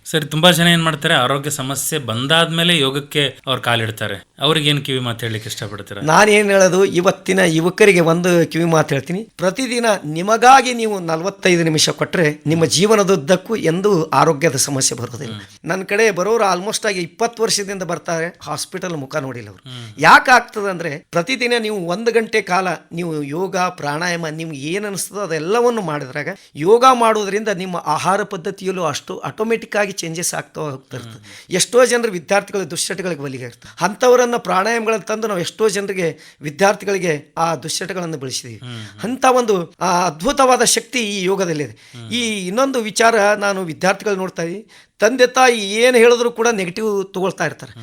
ಸರಿ ತುಂಬಾ ಜನ ಏನ್ ಮಾಡ್ತಾರೆ ಆರೋಗ್ಯ ಸಮಸ್ಯೆ ಬಂದಾದ್ಮೇಲೆ ಯೋಗಕ್ಕೆ ಅವ್ರು ಕಾಲಿಡ್ತಾರೆ. ಅವ್ರಿಗೆ ಏನ್ ಕಿವಿ ಮಾತು ಹೇಳಲಿಕ್ಕೆ ಇಷ್ಟಪಡ್ತೀರಾ? ನಾನೇನು ಹೇಳೋದು ಇವತ್ತಿನ ಯುವಕರಿಗೆ ಒಂದು ಕಿವಿ ಮಾತು ಹೇಳ್ತೀನಿ. ಪ್ರತಿದಿನ ನಿಮಗಾಗಿ ನೀವು ನಲವತ್ತೈದು ನಿಮಿಷ ಕೊಟ್ಟರೆ ನಿಮ್ಮ ಜೀವನದುದ್ದಕ್ಕೂ ಎಂದೂ ಆರೋಗ್ಯದ ಸಮಸ್ಯೆ ಬರೋದಿಲ್ಲ. ನನ್ನ ಕಡೆ ಬರೋರು ಆಲ್ಮೋಸ್ಟ್ ಆಗಿ ಇಪ್ಪತ್ತು ವರ್ಷದಿಂದ ಬರ್ತಾರೆ ಹಾಸ್ಪಿಟಲ್ ಮುಖ ನೋಡಿಲ್ಲ ಅವರು. ಯಾಕೆ ಆಗ್ತದೆ ಅಂದರೆ ಪ್ರತಿದಿನ ನೀವು ಒಂದು ಗಂಟೆ ಕಾಲ ನೀವು ಯೋಗ ಪ್ರಾಣಾಯಾಮ ನಿಮ್ಗೆ ಏನು ಅನಿಸ್ತದೋ ಅದೆಲ್ಲವನ್ನು ಮಾಡಿದ್ರಾಗ ಯೋಗ ಮಾಡೋದ್ರಿಂದ ನಿಮ್ಮ ಆಹಾರ ಪದ್ಧತಿಯಲ್ಲೂ ಅಷ್ಟು ಆಟೋಮೆಟಿಕ್ ಆಗಿ ಚೇಂಜಸ್ ಆಗ್ತಾ ಹೋಗ್ತಾ ಇರ್ತದೆ ಎಷ್ಟೋ ಜನರು ವಿದ್ಯಾರ್ಥಿಗಳು ದುಶ್ಚಟಗಳಿಗೆ ಬಲಿಗೆ ಇರ್ತದೆ ಅಂಥವರನ್ನು ಪ್ರಾಣಾಯಾಮಗಳನ್ನು ತಂದು ನಾವು ಎಷ್ಟೋ ಜನರಿಗೆ ವಿದ್ಯಾರ್ಥಿಗಳಿಗೆ ಆ ದುಶ್ಚಟಗಳನ್ನು ಬೆಳೆಸಿದ್ದೀವಿ ಅಂಥ ಒಂದು ಅದ್ಭುತವಾದ ಶಕ್ತಿ ಈ ಯೋಗದಲ್ಲಿದೆ. ಈ ಇನ್ನೊಂದು ವಿಚಾರ ನಾನು ವಿದ್ಯಾರ್ಥಿಗಳು ನೋಡ್ತಾ ಇದ್ದೀನಿ. ತಂದೆ ತಾಯಿ ಏನು ಹೇಳಿದ್ರು ಕೂಡ ನೆಗೆಟಿವ್ ತಗೊಳ್ತಾ ಇರ್ತಾರೆ.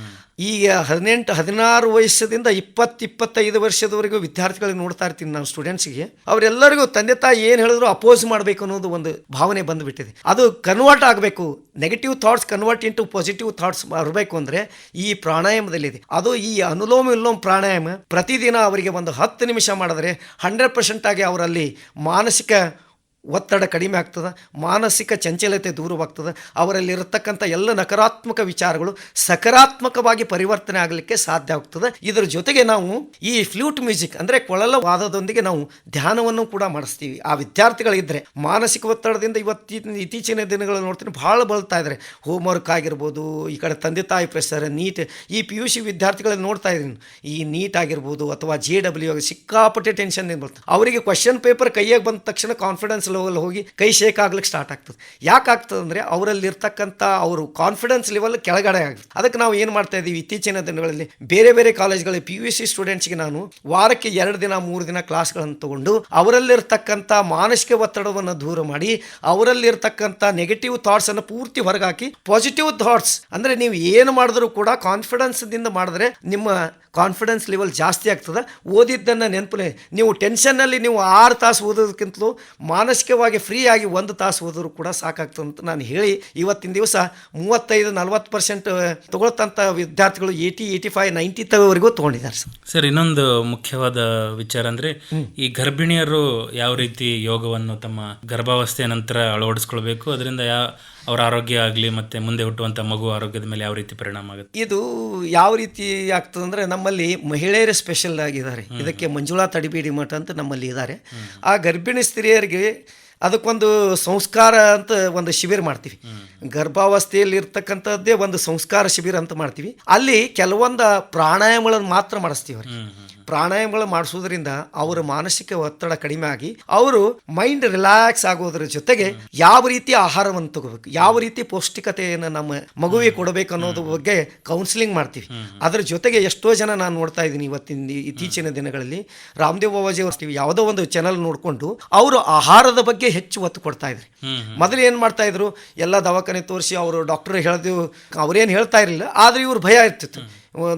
ಈಗ ಹದಿನೆಂಟು, ಹದಿನಾರು ವಯಸ್ಸದಿಂದ ಇಪ್ಪತ್ತು, ಇಪ್ಪತ್ತೈದು ವರ್ಷದವರೆಗೂ ವಿದ್ಯಾರ್ಥಿಗಳಿಗೆ ನೋಡ್ತಾ ಇರ್ತೀನಿ ನಾನು ಸ್ಟೂಡೆಂಟ್ಸ್ಗೆ ಅವರೆಲ್ಲರಿಗೂ ತಂದೆ ತಾಯಿ ಏನು ಹೇಳಿದ್ರು ಅಪೋಸ್ ಮಾಡಬೇಕು ಅನ್ನೋದು ಒಂದು ಭಾವನೆ ಬಂದುಬಿಟ್ಟಿದೆ. ಅದು ಕನ್ವರ್ಟ್ ಆಗಬೇಕು. Negative thoughts convert into positive thoughts ಬರಬೇಕು ಅಂದರೆ ಈ ಪ್ರಾಣಾಯಾಮದಲ್ಲಿದೆ. ಅದು ಈ ಅನುಲೋಮ ವಿಲೋಮ ಪ್ರಾಣಾಯಾಮ ಪ್ರತಿದಿನ ಅವರಿಗೆ ಒಂದು ಹತ್ತು ನಿಮಿಷ ಮಾಡಿದ್ರೆ ಹಂಡ್ರೆಡ್ ಪರ್ಸೆಂಟಾಗಿ ಅವರಲ್ಲಿ ಮಾನಸಿಕ ಒತ್ತಡ ಕಡಿಮೆ ಆಗ್ತದೆ, ಮಾನಸಿಕ ಚಂಚಲತೆ ದೂರವಾಗ್ತದೆ, ಅವರಲ್ಲಿರತಕ್ಕಂಥ ಎಲ್ಲ ನಕಾರಾತ್ಮಕ ವಿಚಾರಗಳು ಸಕಾರಾತ್ಮಕವಾಗಿ ಪರಿವರ್ತನೆ ಆಗಲಿಕ್ಕೆ ಸಾಧ್ಯ ಆಗ್ತದೆ. ಇದರ ಜೊತೆಗೆ ನಾವು ಈ ಫ್ಲೂಟ್ ಮ್ಯೂಸಿಕ್ ಅಂದರೆ ಕೊಳಲ ವಾದದೊಂದಿಗೆ ನಾವು ಧ್ಯಾನವನ್ನು ಕೂಡ ಮಾಡಿಸ್ತೀವಿ. ಆ ವಿದ್ಯಾರ್ಥಿಗಳಿದ್ದರೆ ಮಾನಸಿಕ ಒತ್ತಡದಿಂದ ಇವತ್ತಿನ ಇತ್ತೀಚಿನ ದಿನಗಳು ನೋಡ್ತೀನಿ ಭಾಳ ಬಳಲ್ತಾ ಇದ್ದಾರೆ ಹೋಮ್ವರ್ಕ್ ಆಗಿರ್ಬೋದು, ಈ ಕಡೆ ತಂದೆ ತಾಯಿ ಪ್ರೆಸರ್ ನೀಟ್ ಈ ಪಿ ಯು ಸಿ ವಿದ್ಯಾರ್ಥಿಗಳಲ್ಲಿ ನೋಡ್ತಾ ಇದ್ದೀನಿ. ಈ ನೀಟ್ ಆಗಿರ್ಬೋದು ಅಥವಾ ಜೆ ಡಬ್ಲ್ಯೂ ಸಿಕ್ಕಾಪಟ್ಟೆ ಟೆನ್ಷನ್ ಏನು ಬರ್ತದೆ ಅವರಿಗೆ ಕ್ವಶನ್ ಪೇಪರ್ ಕೈಯಾಗಿ ಬಂದ ತಕ್ಷಣ ಕಾನ್ಫಿಡೆನ್ಸ್ ಲೆವೆಲ್ ಹೋಗಿ ಕೈ ಶೇಕ್ ಆಗ್ಲಿಕ್ಕೆ ಸ್ಟಾರ್ಟ್ ಆಗ್ತದೆ. ಯಾಕೆ ಆಗ್ತದೆ ಅಂದರೆ ಅವರಲ್ಲಿ ಇರ್ತಕ್ಕಂಥ ಅವರು ಕಾನ್ಫಿಡೆನ್ಸ್ ಲೆವೆಲ್ ಕೆಳಗಡೆ ಆಗ್ತದೆ ಅದಕ್ಕೆ ನಾವು ಏನು ಮಾಡ್ತಾ ಇದ್ದೀವಿ? ಇತ್ತೀಚಿನ ದಿನಗಳಲ್ಲಿ ಬೇರೆ ಬೇರೆ ಕಾಲೇಜ್ಗಳಲ್ಲಿ ಪಿ ಯು ಸಿ ಸ್ಟೂಡೆಂಟ್ಸ್ಗೆ ನಾನು ವಾರಕ್ಕೆ ಎರಡು ದಿನ, ಮೂರು ದಿನ ಕ್ಲಾಸ್ಗಳನ್ನು ತಗೊಂಡು ಅವರಲ್ಲಿರ್ತಕ್ಕಂಥ ಮಾನಸಿಕ ಒತ್ತಡವನ್ನು ದೂರ ಮಾಡಿ, ಅವರಲ್ಲಿರ್ತಕ್ಕಂಥ ನೆಗೆಟಿವ್ ಥಾಟ್ಸನ್ನು ಪೂರ್ತಿ ಹೊರಗಾಕಿ ಪಾಸಿಟಿವ್ ಥಾಟ್ಸ್ ಅಂದರೆ ನೀವು ಏನು ಮಾಡಿದ್ರೂ ಕೂಡ ಕಾನ್ಫಿಡೆನ್ಸ್ದಿಂದ ಮಾಡಿದ್ರೆ ನಿಮ್ಮ ಕಾನ್ಫಿಡೆನ್ಸ್ ಲೆವೆಲ್ ಜಾಸ್ತಿ ಆಗ್ತದೆ. ಓದಿದ್ದನ್ನು ನೆನಪಲೆ ನೀವು ಟೆನ್ಷನ್ನಲ್ಲಿ ನೀವು ಆರು ತಾಸು ಓದೋದಕ್ಕಿಂತಲೂ ಮಾನಸಿಕವಾಗಿ ಫ್ರೀಯಾಗಿ ಆಗಿ ಒಂದು ತಾಸು ಓದಿದ್ರು ಕೂಡ ಸಾಕಾಗ್ತದೆ ಅಂತ ನಾನು ಹೇಳಿ ಇವತ್ತಿನ ದಿವಸ ಮೂವತ್ತೈದು ನಲ್ವತ್ತು ಪರ್ಸೆಂಟ್ ತಗೊಳ್ತಂಥ ವಿದ್ಯಾರ್ಥಿಗಳು ಏಯ್ಟಿ ಏಯ್ಟಿ ಫೈವ್ ನೈಂಟಿ ತಗೋವರೆಗೂ ತೊಗೊಂಡಿದ್ದಾರೆ ಸರ್. ಸರ್ ಇನ್ನೊಂದು ಮುಖ್ಯವಾದ ವಿಚಾರ ಅಂದರೆ ಈ ಗರ್ಭಿಣಿಯರು ಯಾವ ರೀತಿ ಯೋಗವನ್ನು ತಮ್ಮ ಗರ್ಭಾವಸ್ಥೆಯ ನಂತರ ಅಳವಡಿಸ್ಕೊಳ್ಬೇಕು? ಅದರಿಂದ ಯಾ ಅವರ ಆರೋಗ್ಯ ಆಗಲಿ ಮತ್ತೆ ಮುಂದೆ ಹುಟ್ಟುವಂತ ಮಗು ಆರೋಗ್ಯದ ಮೇಲೆ ಯಾವ ರೀತಿ ಪರಿಣಾಮ ಆಗುತ್ತೆ? ಇದು ಯಾವ ರೀತಿ ಆಗ್ತದೆ ಅಂದರೆ ನಮ್ಮಲ್ಲಿ ಮಹಿಳೆಯರೇ ಸ್ಪೆಷಲ್ ಆಗಿದ್ದಾರೆ. ಇದಕ್ಕೆ ಮಂಜುಳಾ ತಡಿಬೇಡಿ ಮಠ ಅಂತ ನಮ್ಮಲ್ಲಿ ಇದ್ದಾರೆ ಆ ಗರ್ಭಿಣಿ ಸ್ತ್ರೀಯರಿಗೆ ಅದಕ್ಕೊಂದು ಸಂಸ್ಕಾರ ಅಂತ ಒಂದು ಶಿಬಿರ ಮಾಡ್ತೀವಿ. ಗರ್ಭಾವಸ್ಥೆಯಲ್ಲಿ ಇರ್ತಕ್ಕಂಥದ್ದೇ ಒಂದು ಸಂಸ್ಕಾರ ಶಿಬಿರ ಅಂತ ಮಾಡ್ತೀವಿ. ಅಲ್ಲಿ ಕೆಲವೊಂದು ಪ್ರಾಣಾಯಾಮಗಳನ್ನು ಮಾತ್ರ ಮಾಡಿಸ್ತೀವಿ ಅವ್ರಿಗೆ. ಪ್ರಾಣಾಯಾಮಗಳು ಮಾಡಿಸೋದ್ರಿಂದ ಅವರ ಮಾನಸಿಕ ಒತ್ತಡ ಕಡಿಮೆ ಆಗಿ ಅವರು ಮೈಂಡ್ ರಿಲ್ಯಾಕ್ಸ್ ಆಗೋದ್ರ ಜೊತೆಗೆ ಯಾವ ರೀತಿ ಆಹಾರವನ್ನು ತಗೋಬೇಕು, ಯಾವ ರೀತಿ ಪೌಷ್ಟಿಕತೆಯನ್ನು ನಮ್ಮ ಮಗುವಿಗೆ ಕೊಡಬೇಕು ಅನ್ನೋದ್ರ ಬಗ್ಗೆ ಕೌನ್ಸಿಲಿಂಗ್ ಮಾಡ್ತೀವಿ. ಅದರ ಜೊತೆಗೆ ಎಷ್ಟೋ ಜನ ನಾನು ನೋಡ್ತಾ ಇದ್ದೀನಿ ಇವತ್ತಿನ ಇತ್ತೀಚಿನ ದಿನಗಳಲ್ಲಿ. ರಾಮದೇವ್ ಬಾಬಾಜಿ ಅವರು ಯಾವುದೋ ಒಂದು ಚಾನಲ್ ನೋಡಿಕೊಂಡು ಅವರು ಆಹಾರದ ಬಗ್ಗೆ ಹೆಚ್ಚು ಒತ್ತು ಕೊಡ್ತಾ ಇದ್ರು. ಮೊದಲು ಏನು ಮಾಡ್ತಾ ಇದ್ರು, ಎಲ್ಲ ದವಾಖಾನೆ ತೋರಿಸಿ ಅವರು ಡಾಕ್ಟರ್ ಹೇಳ್ದು ಅವ್ರೇನು ಹೇಳ್ತಾ ಇರಲಿಲ್ಲ, ಆದರೆ ಇವ್ರು ಭಯ ಇರ್ತಿತ್ತು.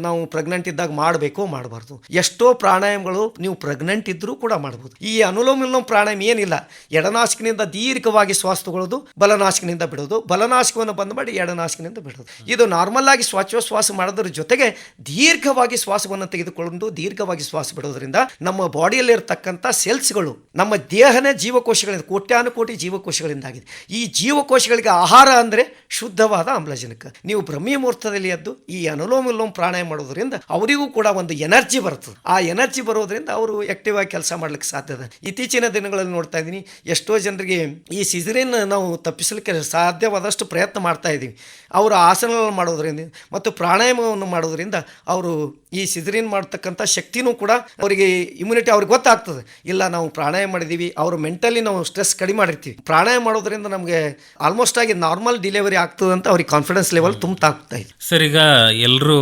ನಾವು ಪ್ರೆಗ್ನೆಂಟ್ ಇದ್ದಾಗ ಮಾಡಬೇಕು ಮಾಡಬಾರ್ದು. ಎಷ್ಟೋ ಪ್ರಾಣಾಯಾಮಗಳು ನೀವು ಪ್ರೆಗ್ನೆಂಟ್ ಇದ್ದರೂ ಕೂಡ ಮಾಡ್ಬೋದು. ಈ ಅನುಲೋಮ ವಿಲೋಮ ಪ್ರಾಣಾಯಾಮ ಏನಿಲ್ಲ. ಎಡನಾಶಕನಿಂದ ದೀರ್ಘವಾಗಿ ಶ್ವಾಸ ತಗೊಳ್ಳೋದು ಬಲನಾಶಕನಿಂದ ಬಿಡೋದು, ಬಲನಾಶಕವನ್ನು ಬಂದ್ ಮಾಡಿ ಎಡನಾಶಕನಿಂದ ಬಿಡೋದು. ಇದು ನಾರ್ಮಲ್ ಆಗಿ ಶ್ವಾಸೋಶ್ವಾಸ ಮಾಡೋದ್ರ ಜೊತೆಗೆ ದೀರ್ಘವಾಗಿ ಶ್ವಾಸವನ್ನು ತೆಗೆದುಕೊಂಡು ದೀರ್ಘವಾಗಿ ಶ್ವಾಸ ಬಿಡೋದ್ರಿಂದ ನಮ್ಮ ಬಾಡಿಯಲ್ಲಿ ಇರತಕ್ಕಂಥ ಸೆಲ್ಸ್ಗಳು, ನಮ್ಮ ದೇಹನೇ ಜೀವಕೋಶಗಳಿಂದ, ಕೋಟ್ಯಾನುಕೋಟಿ ಜೀವಕೋಶಗಳಿಂದಾಗಿದೆ. ಈ ಜೀವಕೋಶಗಳಿಗೆ ಆಹಾರ ಅಂದರೆ ಶುದ್ಧವಾದ ಆಮ್ಲಜನಕ. ನೀವು ಬ್ರಹ್ಮಿ ಮುಹೂರ್ತದಲ್ಲಿ ಎದ್ದು ಈ ಅನುಲೋಮ ವಿಲೋಮ ಪ್ರಾಣಾಯಾಮ ಮಾಡೋದ್ರಿಂದ ಅವರಿಗೂ ಕೂಡ ಒಂದು ಎನರ್ಜಿ ಬರ್ತದೆ. ಆ ಎನರ್ಜಿ ಬರೋದ್ರಿಂದ ಅವರು ಆಕ್ಟಿವ್ ಆಗಿ ಕೆಲಸ ಮಾಡ್ಲಿಕ್ಕೆ ಸಾಧ್ಯ ಇದೆ ಇತ್ತೀಚಿನ ದಿನಗಳಲ್ಲಿ ನೋಡ್ತಾ ಇದ್ದೀನಿ ಎಷ್ಟೋ ಜನರಿಗೆ ಈ ಸಿಜರಿನ್ ನಾವು ತಪ್ಪಿಸಲಿಕ್ಕೆ ಸಾಧ್ಯವಾದಷ್ಟು ಪ್ರಯತ್ನ ಮಾಡ್ತಾ ಇದ್ದೀವಿ. ಅವರು ಆಸನಗಳನ್ನು ಮಾಡೋದ್ರಿಂದ ಮತ್ತು ಪ್ರಾಣಾಯಾಮವನ್ನು ಮಾಡೋದ್ರಿಂದ ಅವರು ಈ ಸಿಜರಿನ್ ಮಾಡ್ತಕ್ಕಂಥ ಶಕ್ತಿನೂ ಕೂಡ ಅವರಿಗೆ ಇಮ್ಯುನಿಟಿ ಅವ್ರಿಗೆ ಗೊತ್ತಾಗ್ತದೆ. ಇಲ್ಲ ನಾವು ಪ್ರಾಣಾಯಾಮ ಮಾಡಿದ್ದೀವಿ ಅವರು ಮೆಂಟಲಿ ನಾವು ಸ್ಟ್ರೆಸ್ ಕಡಿಮೆ ಮಾಡಿರ್ತೀವಿ. ಪ್ರಾಣಾಯಾಮ ಮಾಡೋದ್ರಿಂದ ನಮಗೆ ಆಲ್ಮೋಸ್ಟ್ ಆಗಿ ನಾರ್ಮಲ್ ಡಿಲಿವರಿ ಆಗ್ತದೆ ಅಂತ ಅವ್ರಿಗೆ ಕಾನ್ಫಿಡೆನ್ಸ್ ಲೆವೆಲ್ ತುಂಬ ಆಗ್ತಾ ಇದೆ. ಸರ್ ಈಗ ಎಲ್ಲರೂ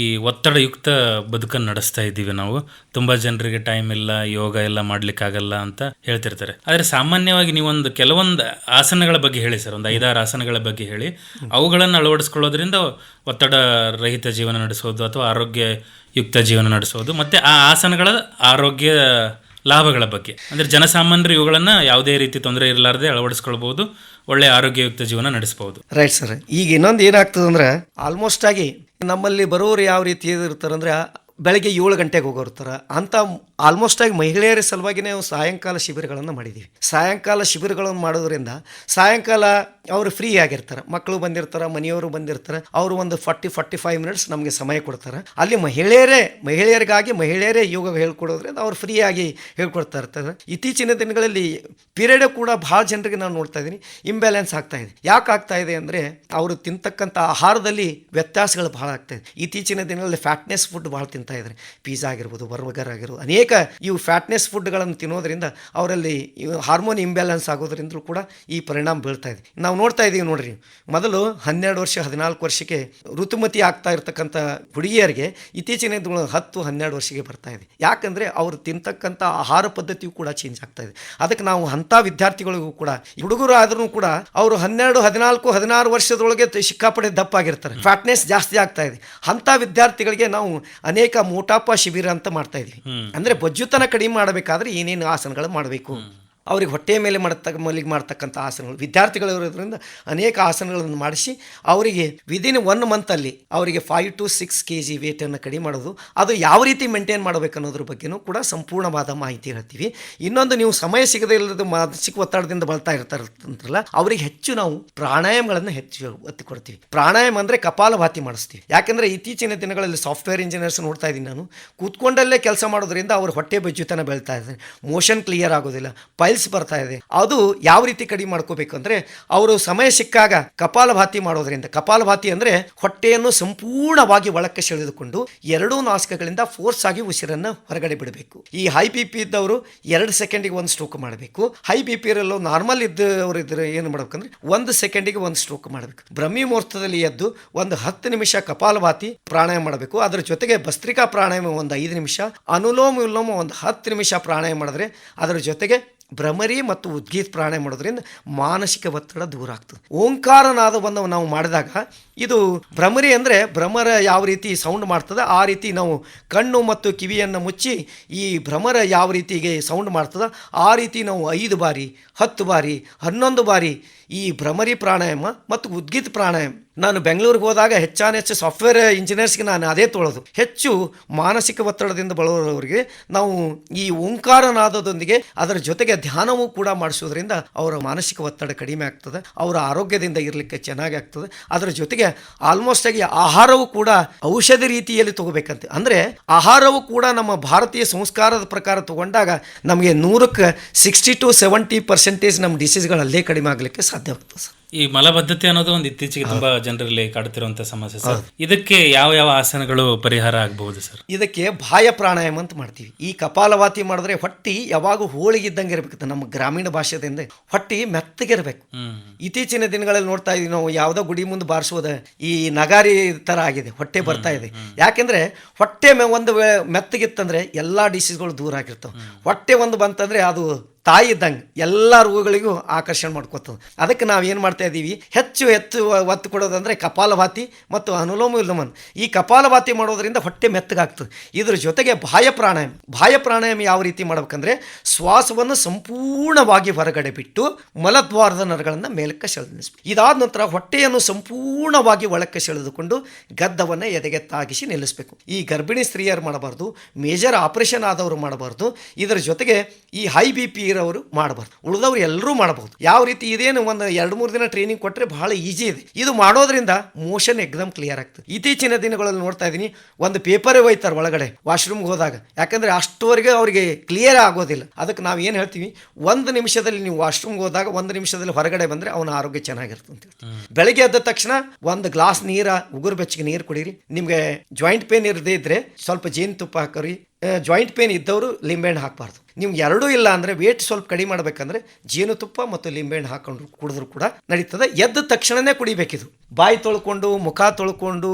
ಈ ಒತ್ತಡಯುಕ್ತ ಬದುಕನ್ನು ನಡೆಸ್ತಾ ಇದ್ದೀವಿ ನಾವು. ತುಂಬಾ ಜನರಿಗೆ ಟೈಮ್ ಇಲ್ಲ, ಯೋಗ ಎಲ್ಲ ಮಾಡ್ಲಿಕ್ಕಾಗಲ್ಲ ಅಂತ ಹೇಳ್ತಿರ್ತಾರೆ. ಆದ್ರೆ ಸಾಮಾನ್ಯವಾಗಿ ನೀವೊಂದು ಕೆಲವೊಂದು ಆಸನಗಳ ಬಗ್ಗೆ ಹೇಳಿ ಸರ್, ಒಂದು ಐದಾರು ಆಸನಗಳ ಬಗ್ಗೆ ಹೇಳಿ. ಅವುಗಳನ್ನು ಅಳವಡಿಸ್ಕೊಳ್ಳೋದ್ರಿಂದ ಒತ್ತಡ ರಹಿತ ಜೀವನ ನಡೆಸೋದು ಅಥವಾ ಆರೋಗ್ಯಯುಕ್ತ ಜೀವನ ನಡೆಸೋದು, ಮತ್ತೆ ಆ ಆಸನಗಳ ಆರೋಗ್ಯ ಲಾಭಗಳ ಬಗ್ಗೆ. ಅಂದರೆ ಜನಸಾಮಾನ್ಯರು ಇವುಗಳನ್ನು ಯಾವುದೇ ರೀತಿ ತೊಂದರೆ ಇರಲಾರದೆ ಅಳವಡಿಸ್ಕೊಳ್ಬಹುದು, ಒಳ್ಳೆ ಆರೋಗ್ಯಯುಕ್ತ ಜೀವನ ನಡೆಸಬಹುದು. ರೈಟ್ ಸರ್ ಈಗ ಇನ್ನೊಂದು ಏನಾಗ್ತದೆ ಅಂದ್ರೆ ಆಲ್ಮೋಸ್ಟ್ ಆಗಿ ನಮ್ಮಲ್ಲಿ ಬರೋರು ಯಾವ ರೀತಿ ಇರ್ತಾರೆ ಅಂದ್ರೆ ಬೆಳಗ್ಗೆ ಏಳು ಗಂಟೆಗೆ ಹೋಗೋರ್ತಾರೆ ಅಂಥ ಅಂತ ಆಲ್ಮೋಸ್ಟ್ ಆಗಿ ಮಹಿಳೆಯರ ಸಲುವಾಗಿನೇ ನಾವು ಸಾಯಂಕಾಲ ಶಿಬಿರಗಳನ್ನು ಮಾಡಿದ್ದೀವಿ ಸಾಯಂಕಾಲ ಶಿಬಿರಗಳನ್ನು ಮಾಡೋದ್ರಿಂದ ಸಾಯಂಕಾಲ ಅವರು ಫ್ರೀ ಆಗಿರ್ತಾರೆ. ಮಕ್ಕಳು ಬಂದಿರ್ತಾರೆ, ಮನೆಯವರು ಬಂದಿರ್ತಾರೆ. ಅವರು ಒಂದು ಫಾರ್ಟಿ ಫಾರ್ಟಿ ಫೈವ್ ಮಿನಿಟ್ಸ್ ನಮಗೆ ಸಮಯ ಕೊಡ್ತಾರೆ. ಅಲ್ಲಿ ಮಹಿಳೆಯರೇ, ಮಹಿಳೆಯರಿಗಾಗಿ ಮಹಿಳೆಯರೇ ಯೋಗ ಹೇಳ್ಕೊಡೋದ್ರಿಂದ ಅವ್ರು ಫ್ರೀ ಆಗಿ ಹೇಳ್ಕೊಡ್ತಾ ಇರ್ತಾರೆ. ಇತ್ತೀಚಿನ ದಿನಗಳಲ್ಲಿ ಪೀರಿಯಡ್ ಕೂಡ ಭಾಳ ಜನರಿಗೆ ನಾನು ನೋಡ್ತಾ ಇದ್ದೀನಿ ಇಂಬ್ಯಾಲೆನ್ಸ್ ಆಗ್ತಾ ಇದೆ. ಯಾಕೆ ಆಗ್ತಾ ಇದೆ ಅಂದರೆ ಅವರು ತಿಂತಕ್ಕಂಥ ಆಹಾರದಲ್ಲಿ ವ್ಯತ್ಯಾಸಗಳು ಭಾಳ ಆಗ್ತಾ ಇದೆ. ಇತ್ತೀಚಿನ ದಿನಗಳಲ್ಲಿ ಫ್ಯಾಟ್ನೆಸ್ ಫುಡ್ ಭಾಳ ತಿಂತಾ ಇದ್ದಾರೆ ಪಿಜ್ಜಾ ಆಗಿರ್ಬೋದು ಬರ್ಗರ್ ಆಗಿರ್ಬೋದು, ಅನೇಕ ಇವು ಫ್ಯಾಟ್ನೆಸ್ ಫುಡ್ಗಳನ್ನು ತಿನ್ನೋದ್ರಿಂದ ಅವರಲ್ಲಿ ಹಾರ್ಮೋನ್ ಇಂಬ್ಯಾಲೆನ್ಸ್ ಆಗೋದ್ರಿಂದಲೂ ಕೂಡ ಈ ಪರಿಣಾಮ ಬೀಳ್ತಾ ಇದೆ ನಾವು ನೋಡ್ತಾ ಇದ್ದೀವಿ ನೋಡ್ರಿ ಮೊದಲು ಹನ್ನೆರಡು ವರ್ಷ, ಹದಿನಾಲ್ಕು ವರ್ಷಕ್ಕೆ ಋತುಮತಿ ಆಗ್ತಾ ಇರ್ತಕ್ಕಂಥ ಹುಡುಗಿಯರಿಗೆ ಇತ್ತೀಚಿನ ಹತ್ತು, ಹನ್ನೆರಡು ವರ್ಷಕ್ಕೆ ಬರ್ತಾ ಇದೆ ಯಾಕಂದರೆ ಅವರು ತಿಂತಕ್ಕಂಥ ಆಹಾರ ಪದ್ಧತಿಯು ಕೂಡ ಚೇಂಜ್ ಆಗ್ತಾ ಇದೆ ಅದಕ್ಕೆ ನಾವು ಅಂಥ ವಿದ್ಯಾರ್ಥಿಗಳಿಗೂ ಕೂಡ ಹುಡುಗರು ಆದ್ರೂ ಕೂಡ ಅವರು ಹನ್ನೆರಡು, ಹದಿನಾಲ್ಕು, ಹದಿನಾರು ವರ್ಷದೊಳಗೆ ಸಿಕ್ಕಾಪಡೆ ದಪ್ಪಾಗಿರ್ತಾರೆ ಫ್ಯಾಟ್ನೆಸ್ ಜಾಸ್ತಿ ಆಗ್ತಾ ಇದೆ ಅಂಥ ವಿದ್ಯಾರ್ಥಿಗಳಿಗೆ ನಾವು ಅನೇಕ ಮೋಟಾಪ ಶಿಬಿರ ಅಂತ ಮಾಡ್ತಾ ಇದ್ವಿ. ಅಂದ್ರೆ ಬೊಜ್ಜುತನ ಕಡಿಮೆ ಮಾಡಬೇಕಾದ್ರೆ ಏನೇನು ಆಸನಗಳು ಮಾಡಬೇಕು. ಅವ್ರಿಗೆ ಹೊಟ್ಟೆ ಮೇಲೆ ಮಾಡತಕ್ಕ, ಮಲಿಗೆ ಮಾಡ್ತಕ್ಕಂಥ ಆಸನಗಳು. ವಿದ್ಯಾರ್ಥಿಗಳು ಇರೋದ್ರಿಂದ ಅನೇಕ ಆಸನಗಳನ್ನು ಮಾಡಿಸಿ ಅವರಿಗೆ ವಿದಿನ್ ಒನ್ ಮಂತಲ್ಲಿ ಅವರಿಗೆ five to six K G ವೇಟನ್ನು ಕಡಿಮೆ ಮಾಡೋದು. ಅದು ಯಾವ ರೀತಿ ಮೇಂಟೈನ್ ಮಾಡಬೇಕು ಅನ್ನೋದ್ರ ಬಗ್ಗೆನೂ ಕೂಡ ಸಂಪೂರ್ಣವಾದ ಮಾಹಿತಿ ಹೇಳ್ತೀವಿ. ಇನ್ನೊಂದು ನೀವು ಸಮಯ ಸಿಗದೇ ಇಲ್ಲದ ಮಾನಸಿಕ ಒತ್ತಡದಿಂದ ಬಳತಾ ಇರ್ತಾರಂತಲ್ಲ, ಅವರಿಗೆ ಹೆಚ್ಚು ನಾವು ಪ್ರಾಣಾಯಾಮಗಳನ್ನು ಹೆಚ್ಚು ಒತ್ತಿ ಕೊಡ್ತೀವಿ ಪ್ರಾಣಾಯಾಮ ಅಂದರೆ ಕಪಾಲಭಾತಿ ಮಾಡಿಸ್ತೀವಿ. ಯಾಕೆಂದರೆ ಇತ್ತೀಚಿನ ದಿನಗಳಲ್ಲಿ ಸಾಫ್ಟ್ವೇರ್ ಇಂಜಿನಿಯರ್ಸ್ ನೋಡ್ತಾ ಇದ್ದೀನಿ ನಾನು. ಕೂತ್ಕೊಂಡಲ್ಲೇ ಕೆಲಸ ಮಾಡೋದ್ರಿಂದ ಅವ್ರ ಹೊಟ್ಟೆ ಬಜ್ಜುತನ ಬೆಳ್ತಾ ಇದ್ದಾರೆ. ಮೋಷನ್ ಕ್ಲಿಯರ್ ಆಗೋದಿಲ್ಲ. ಪೈಲ್ಸ್ ಬರ್ತಾ ಇದೆ. ಅದು ಯಾವ ರೀತಿ ಕಡಿಮೆ ಮಾಡ್ಕೋಬೇಕು ಅಂದರೆ ಅವರು ಸಮಯ ಸಿಕ್ಕಾಗ ಕಪಾಲಭಾತಿ ಮಾಡೋದ್ರಿಂದ. ಕಪಾಲಭಾತಿ ಅಂದರೆ ಹೊಟ್ಟೆಯನ್ನು ಸಂಪೂರ್ಣವಾಗಿ ಒಳಕ್ಕೆ ಸೆಳೆದುಕೊಂಡು ಎರಡೂ ನಾಸಿಕಗಳಿಂದ ಫೋರ್ಸ್ ಆಗಿ ಉಸಿರನ್ನು ಹೊರಗಡೆ ಬಿಡಬೇಕು. ಈ ಹೈ ಬಿ ಪಿ ಇದ್ದವರು ಎರಡು ಸೆಕೆಂಡಿಗೆ ಒಂದು ಸ್ಟ್ರೋಕ್ ಮಾಡಬೇಕು. ಹೈ ಬಿ ಪಿ ಇರಲು ನಾರ್ಮಲ್ ಇದ್ದವರು ಇದ್ರೆ ಏನು ಮಾಡ್ಬೇಕಂದ್ರೆ ಒಂದು ಸೆಕೆಂಡಿಗೆ ಒಂದು ಸ್ಟ್ರೋಕ್ ಮಾಡಬೇಕು. ಬ್ರಹ್ಮಿ ಮುಹೂರ್ತದಲ್ಲಿ ಎದ್ದು ಒಂದು ಹತ್ತು ನಿಮಿಷ ಕಪಾಲಭಾತಿ ಪ್ರಾಣಾಯಾಮ ಮಾಡಬೇಕು. ಅದರ ಜೊತೆಗೆ ಭಸ್ತ್ರಿಕಾ ಪ್ರಾಣಾಯಾಮ ಒಂದು ಐದು ನಿಮಿಷ, ಅನುಲೋಮ ವಿಲೋಮ ಒಂದು ಹತ್ತು ನಿಮಿಷ ಪ್ರಾಣಾಯಾಮ ಮಾಡಿದ್ರೆ ಅದರ ಜೊತೆಗೆ ಭ್ರಮರಿ ಮತ್ತು ಉದ್ಗೀತ್ ಪ್ರಾಣಾಯಾಮ ಮಾಡೋದ್ರಿಂದ ಮಾನಸಿಕ ಒತ್ತಡ ದೂರ ಆಗ್ತದೆ. ಓಂಕಾರನಾದವನ್ನು ನಾವು ಮಾಡಿದಾಗ ಇದು ಭ್ರಮರಿ ಅಂದರೆ ಭ್ರಮರ ಯಾವ ರೀತಿ ಸೌಂಡ್ ಮಾಡ್ತದೆ, ಆ ರೀತಿ ನಾವು ಕಣ್ಣು ಮತ್ತು ಕಿವಿಯನ್ನು ಮುಚ್ಚಿ ಈ ಭ್ರಮರ ಯಾವ ರೀತಿಗೆ ಸೌಂಡ್ ಮಾಡ್ತದೆ, ಆ ರೀತಿ ನಾವು ಐದು ಬಾರಿ, ಹತ್ತು ಬಾರಿ, ಹನ್ನೊಂದು ಬಾರಿ ಈ ಭ್ರಮರಿ ಪ್ರಾಣಾಯಾಮ ಮತ್ತು ಉದ್ಗೀತ ಪ್ರಾಣಾಯಾಮ. ನಾನು ಬೆಂಗಳೂರಿಗೆ ಹೋದಾಗ ಹೆಚ್ಚಾನ ಹೆಚ್ಚು ಸಾಫ್ಟ್ವೇರ್ ಇಂಜಿನಿಯರ್ಸ್ಗೆ ನಾನು ಅದೇ ತೊಳೋದು. ಹೆಚ್ಚು ಮಾನಸಿಕ ಒತ್ತಡದಿಂದ ಬಳಲುವವರಿಗೆ ನಾವು ಈ ಓಂಕಾರನಾದದೊಂದಿಗೆ ಅದರ ಜೊತೆಗೆ ಧ್ಯಾನವೂ ಕೂಡ ಮಾಡಿಸೋದ್ರಿಂದ ಅವರ ಮಾನಸಿಕ ಒತ್ತಡ ಕಡಿಮೆ ಆಗ್ತದೆ, ಅವರ ಆರೋಗ್ಯದಿಂದ ಇರಲಿಕ್ಕೆ ಚೆನ್ನಾಗಿ ಆಗ್ತದೆ, ಅದರ ಜೊತೆಗೆ ಆಲ್ಮೋಸ್ಟ್ ಆಗಿ ಆಹಾರವು ಕೂಡ ಔಷಧಿ ರೀತಿಯಲ್ಲಿ ತಗೋಬೇಕಂತೆ. ಅಂದರೆ ಆಹಾರವು ಕೂಡ ನಮ್ಮ ಭಾರತೀಯ ಸಂಸ್ಕಾರದ ಪ್ರಕಾರ ತಗೊಂಡಾಗ ನಮಗೆ ನೂರಕ್ಕೆ ಸಿಕ್ಸ್ಟಿ ಟು ಸೆವೆಂಟಿ ಪರ್ಸೆಂಟೇಜ್ ನಮ್ಮ ಡಿಸೀಸ್ಗಳಲ್ಲೇ ಕಡಿಮೆ ಆಗಲಿಕ್ಕೆ ಸಾಧ್ಯವಾಗ್ತದೆ ಸರ್ ಈ ಮಲಬದ್ಧತೆ ಅನ್ನೋದು ಒಂದು ಇತ್ತೀಚೆಗೆ ತುಂಬಾ ಜನರಲ್ಲಿ ಕಾಡುತ್ತಿರುವಂತ ಸಮಸ್ಯೆ ಸರ್. ಇದಕ್ಕೆ ಯಾವ ಯಾವ ಆಸನಗಳು ಪರಿಹಾರ ಆಗಬಹುದು ಸರ್? ಇದಕ್ಕೆ ಬಾಯ ಪ್ರಾಣಾಯಾಮ ಅಂತ ಮಾಡ್ತೀವಿ. ಈ ಕಪಾಲವಾತಿ ಮಾಡಿದ್ರೆ ಹೊಟ್ಟಿ ಯಾವಾಗ ಹೋಳಿಗಿದ್ದಂಗೆ ಇರಬೇಕು ನಮ್ಮ ಗ್ರಾಮೀಣ ಭಾಷೆದಿಂದ ಹೊಟ್ಟಿ ಮೆತ್ತಗಿರ್ಬೇಕು ಇತ್ತೀಚಿನ ದಿನಗಳಲ್ಲಿ ನೋಡ್ತಾ ಇದೀವಿ ನಾವು ಯಾವುದೋ ಗುಡಿ ಮುಂದೆ ಬಾರಿಸೋದ ಈ ನಗಾರಿ ತರ ಆಗಿದೆ ಹೊಟ್ಟೆ ಬರ್ತಾ ಇದೆ. ಯಾಕೆಂದ್ರೆ ಹೊಟ್ಟೆ ಒಂದು ವೆ- ಮೆತ್ತಗಿತ್ತಂದ್ರೆ ಎಲ್ಲಾ ಡಿಸೀಸ್ಗಳು ದೂರ ಆಗಿರ್ತವೆ. ಹೊಟ್ಟೆ ಒಂದು ಬಂತಂದ್ರೆ ಅದು ತಾಯಿ ಇದ್ದಂಗೆ ಎಲ್ಲ ರೋಗಗಳಿಗೂ ಆಕರ್ಷಣೆ ಮಾಡ್ಕೋತದೆ. ಅದಕ್ಕೆ ನಾವು ಏನು ಮಾಡ್ತಾ ಇದ್ದೀವಿ. ಹೆಚ್ಚು ಹೆಚ್ಚು ಒತ್ತು ಕೊಡೋದಂದರೆ ಕಪಾಲಭಾತಿ ಮತ್ತು ಅನುಲೋಮ ವಿಲೋಮನ್. ಈ ಕಪಾಲಭಾತಿ ಮಾಡೋದರಿಂದ ಹೊಟ್ಟೆ ಮೆತ್ತಗಾಗ್ತದೆ. ಇದ್ರ ಜೊತೆಗೆ ಬಾಹ್ಯ ಪ್ರಾಣಾಯಾಮ. ಬಾಹ್ಯ ಪ್ರಾಣಾಯಾಮ ಯಾವ ರೀತಿ ಮಾಡಬೇಕಂದ್ರೆ ಶ್ವಾಸವನ್ನು ಸಂಪೂರ್ಣವಾಗಿ ಹೊರಗಡೆ ಬಿಟ್ಟು ಮಲದ್ವಾರದ ನರಗಳನ್ನು ಮೇಲಕ್ಕೆ ಸೆಳೆದಿಸ್ಬೇಕು ಇದಾದ ನಂತರ ಹೊಟ್ಟೆಯನ್ನು ಸಂಪೂರ್ಣವಾಗಿ ಒಳಕ್ಕೆ ಸೆಳೆದುಕೊಂಡು ಗದ್ದವನ್ನು ಎದೆಗೆ ತಾಗಿಸಿ ನಿಲ್ಲಿಸಬೇಕು. ಈ ಗರ್ಭಿಣಿ ಸ್ತ್ರೀಯರು ಮಾಡಬಾರ್ದು, ಮೇಜರ್ ಆಪರೇಷನ್ ಆದವರು ಮಾಡಬಾರ್ದು, ಇದರ ಜೊತೆಗೆ ಈ ಹೈ ಬಿ ಪಿ ಇರೋರು ಮಾಡಬಾರ್ದು. ಉಳಿದವರು ಎಲ್ಲರೂ ಮಾಡಬಹುದು. ಯಾವ ರೀತಿ ಇದೇನು ಒಂದು ಎರಡು ಮೂರು ದಿನ ಟ್ರೈನಿಂಗ್ ಕೊಟ್ಟರೆ ಬಹಳ ಈಸಿ ಇದೆ. ಇದು ಮಾಡೋದ್ರಿಂದ ಮೋಷನ್ ಎಕ್ದಮ್ ಕ್ಲಿಯರ್ ಆಗ್ತದೆ. ಇತ್ತೀಚಿನ ದಿನಗಳಲ್ಲಿ ನೋಡ್ತಾ ಇದ್ದೀನಿ ಒಂದು ಪೇಪರೇ ಒಯ್ತಾರೆ ಒಳಗಡೆ ವಾಶ್ರೂಮ್ಗೆ ಹೋದಾಗ. ಯಾಕಂದ್ರೆ ಅಷ್ಟುವರೆಗೆ ಅವರಿಗೆ ಕ್ಲಿಯರ್ ಆಗೋದಿಲ್ಲ. ಅದಕ್ಕೆ ನಾವು ಏನು ಹೇಳ್ತೀವಿ ಒಂದು ನಿಮಿಷದಲ್ಲಿ ನೀವು ವಾಶ್ರೂಮ್ಗೆ ಹೋದಾಗ ಒಂದು ನಿಮಿಷದಲ್ಲಿ ಹೊರಗಡೆ ಬಂದರೆ ಅವನ ಆರೋಗ್ಯ ಚೆನ್ನಾಗಿರುತ್ತೆ ಅಂತ ಹೇಳ್ತೀವಿ. ಬೆಳಗ್ಗೆ ಎದ್ದ ತಕ್ಷಣ ಒಂದು ಗ್ಲಾಸ್ ನೀರ ಉಗುರು ಬೆಚ್ಚಗೆ ನೀರು ಕುಡೀರಿ. ನಿಮಗೆ ಜಾಯಿಂಟ್ ಪೇನ್ ಇರದೇ ಇದ್ರೆ ಸ್ವಲ್ಪ ಜೇನುತುಪ್ಪ ಹಾಕೋರಿ ಜಾಯಿಂಟ್ ಪೇನ್ ಇದ್ದವರು ಲಿಂಬೆಹಣ್ಣು ಹಾಕಬಾರ್ದು. ನಿಮ್ಗೆ ಎರಡೂ ಇಲ್ಲ ಅಂದರೆ ವೇಟ್ ಸ್ವಲ್ಪ ಕಡಿಮೆ ಮಾಡಬೇಕಂದ್ರೆ ಜೇನುತುಪ್ಪ ಮತ್ತು ಲಿಂಬೆಹಣ್ಣು ಹಾಕೊಂಡು ಕುಡಿದ್ರು ಕೂಡ ನಡೀತದೆ. ಎದ್ದ ತಕ್ಷಣನೇ ಕುಡಿಬೇಕಿದು. ಬಾಯಿ ತೊಳ್ಕೊಂಡು ಮುಖ ತೊಳ್ಕೊಂಡು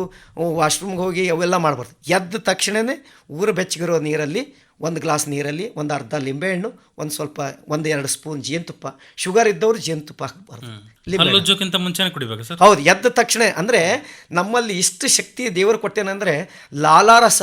ವಾಶ್ರೂಮ್ಗೆ ಹೋಗಿ ಅವೆಲ್ಲ ಮಾಡಬಾರ್ದು. ಎದ್ದ ತಕ್ಷಣವೇ ಊರು ಬೆಚ್ಚಗಿರೋ ನೀರಲ್ಲಿ ಒಂದು ಗ್ಲಾಸ್ ನೀರಲ್ಲಿ ಒಂದು ಅರ್ಧ ಲಿಂಬೆಹಣ್ಣು ಒಂದು ಸ್ವಲ್ಪ ಒಂದು ಎರಡು ಸ್ಪೂನ್ ಜೇನುತುಪ್ಪ. ಶುಗರ್ ಇದ್ದವರು ಜೇನುತುಪ್ಪ ಹಾಕಬಾರ್ದು. ಮುಂಚೆನೆ ಕುಡಿಬೇಕು ಸರ್? ಹೌದು ಎದ್ದ ತಕ್ಷಣ ಅಂದರೆ ನಮ್ಮಲ್ಲಿ ಇಷ್ಟು ಶಕ್ತಿ ದೇವರು ಕೊಟ್ಟೇನೆಂದರೆ ಲಾಲಾರಸ.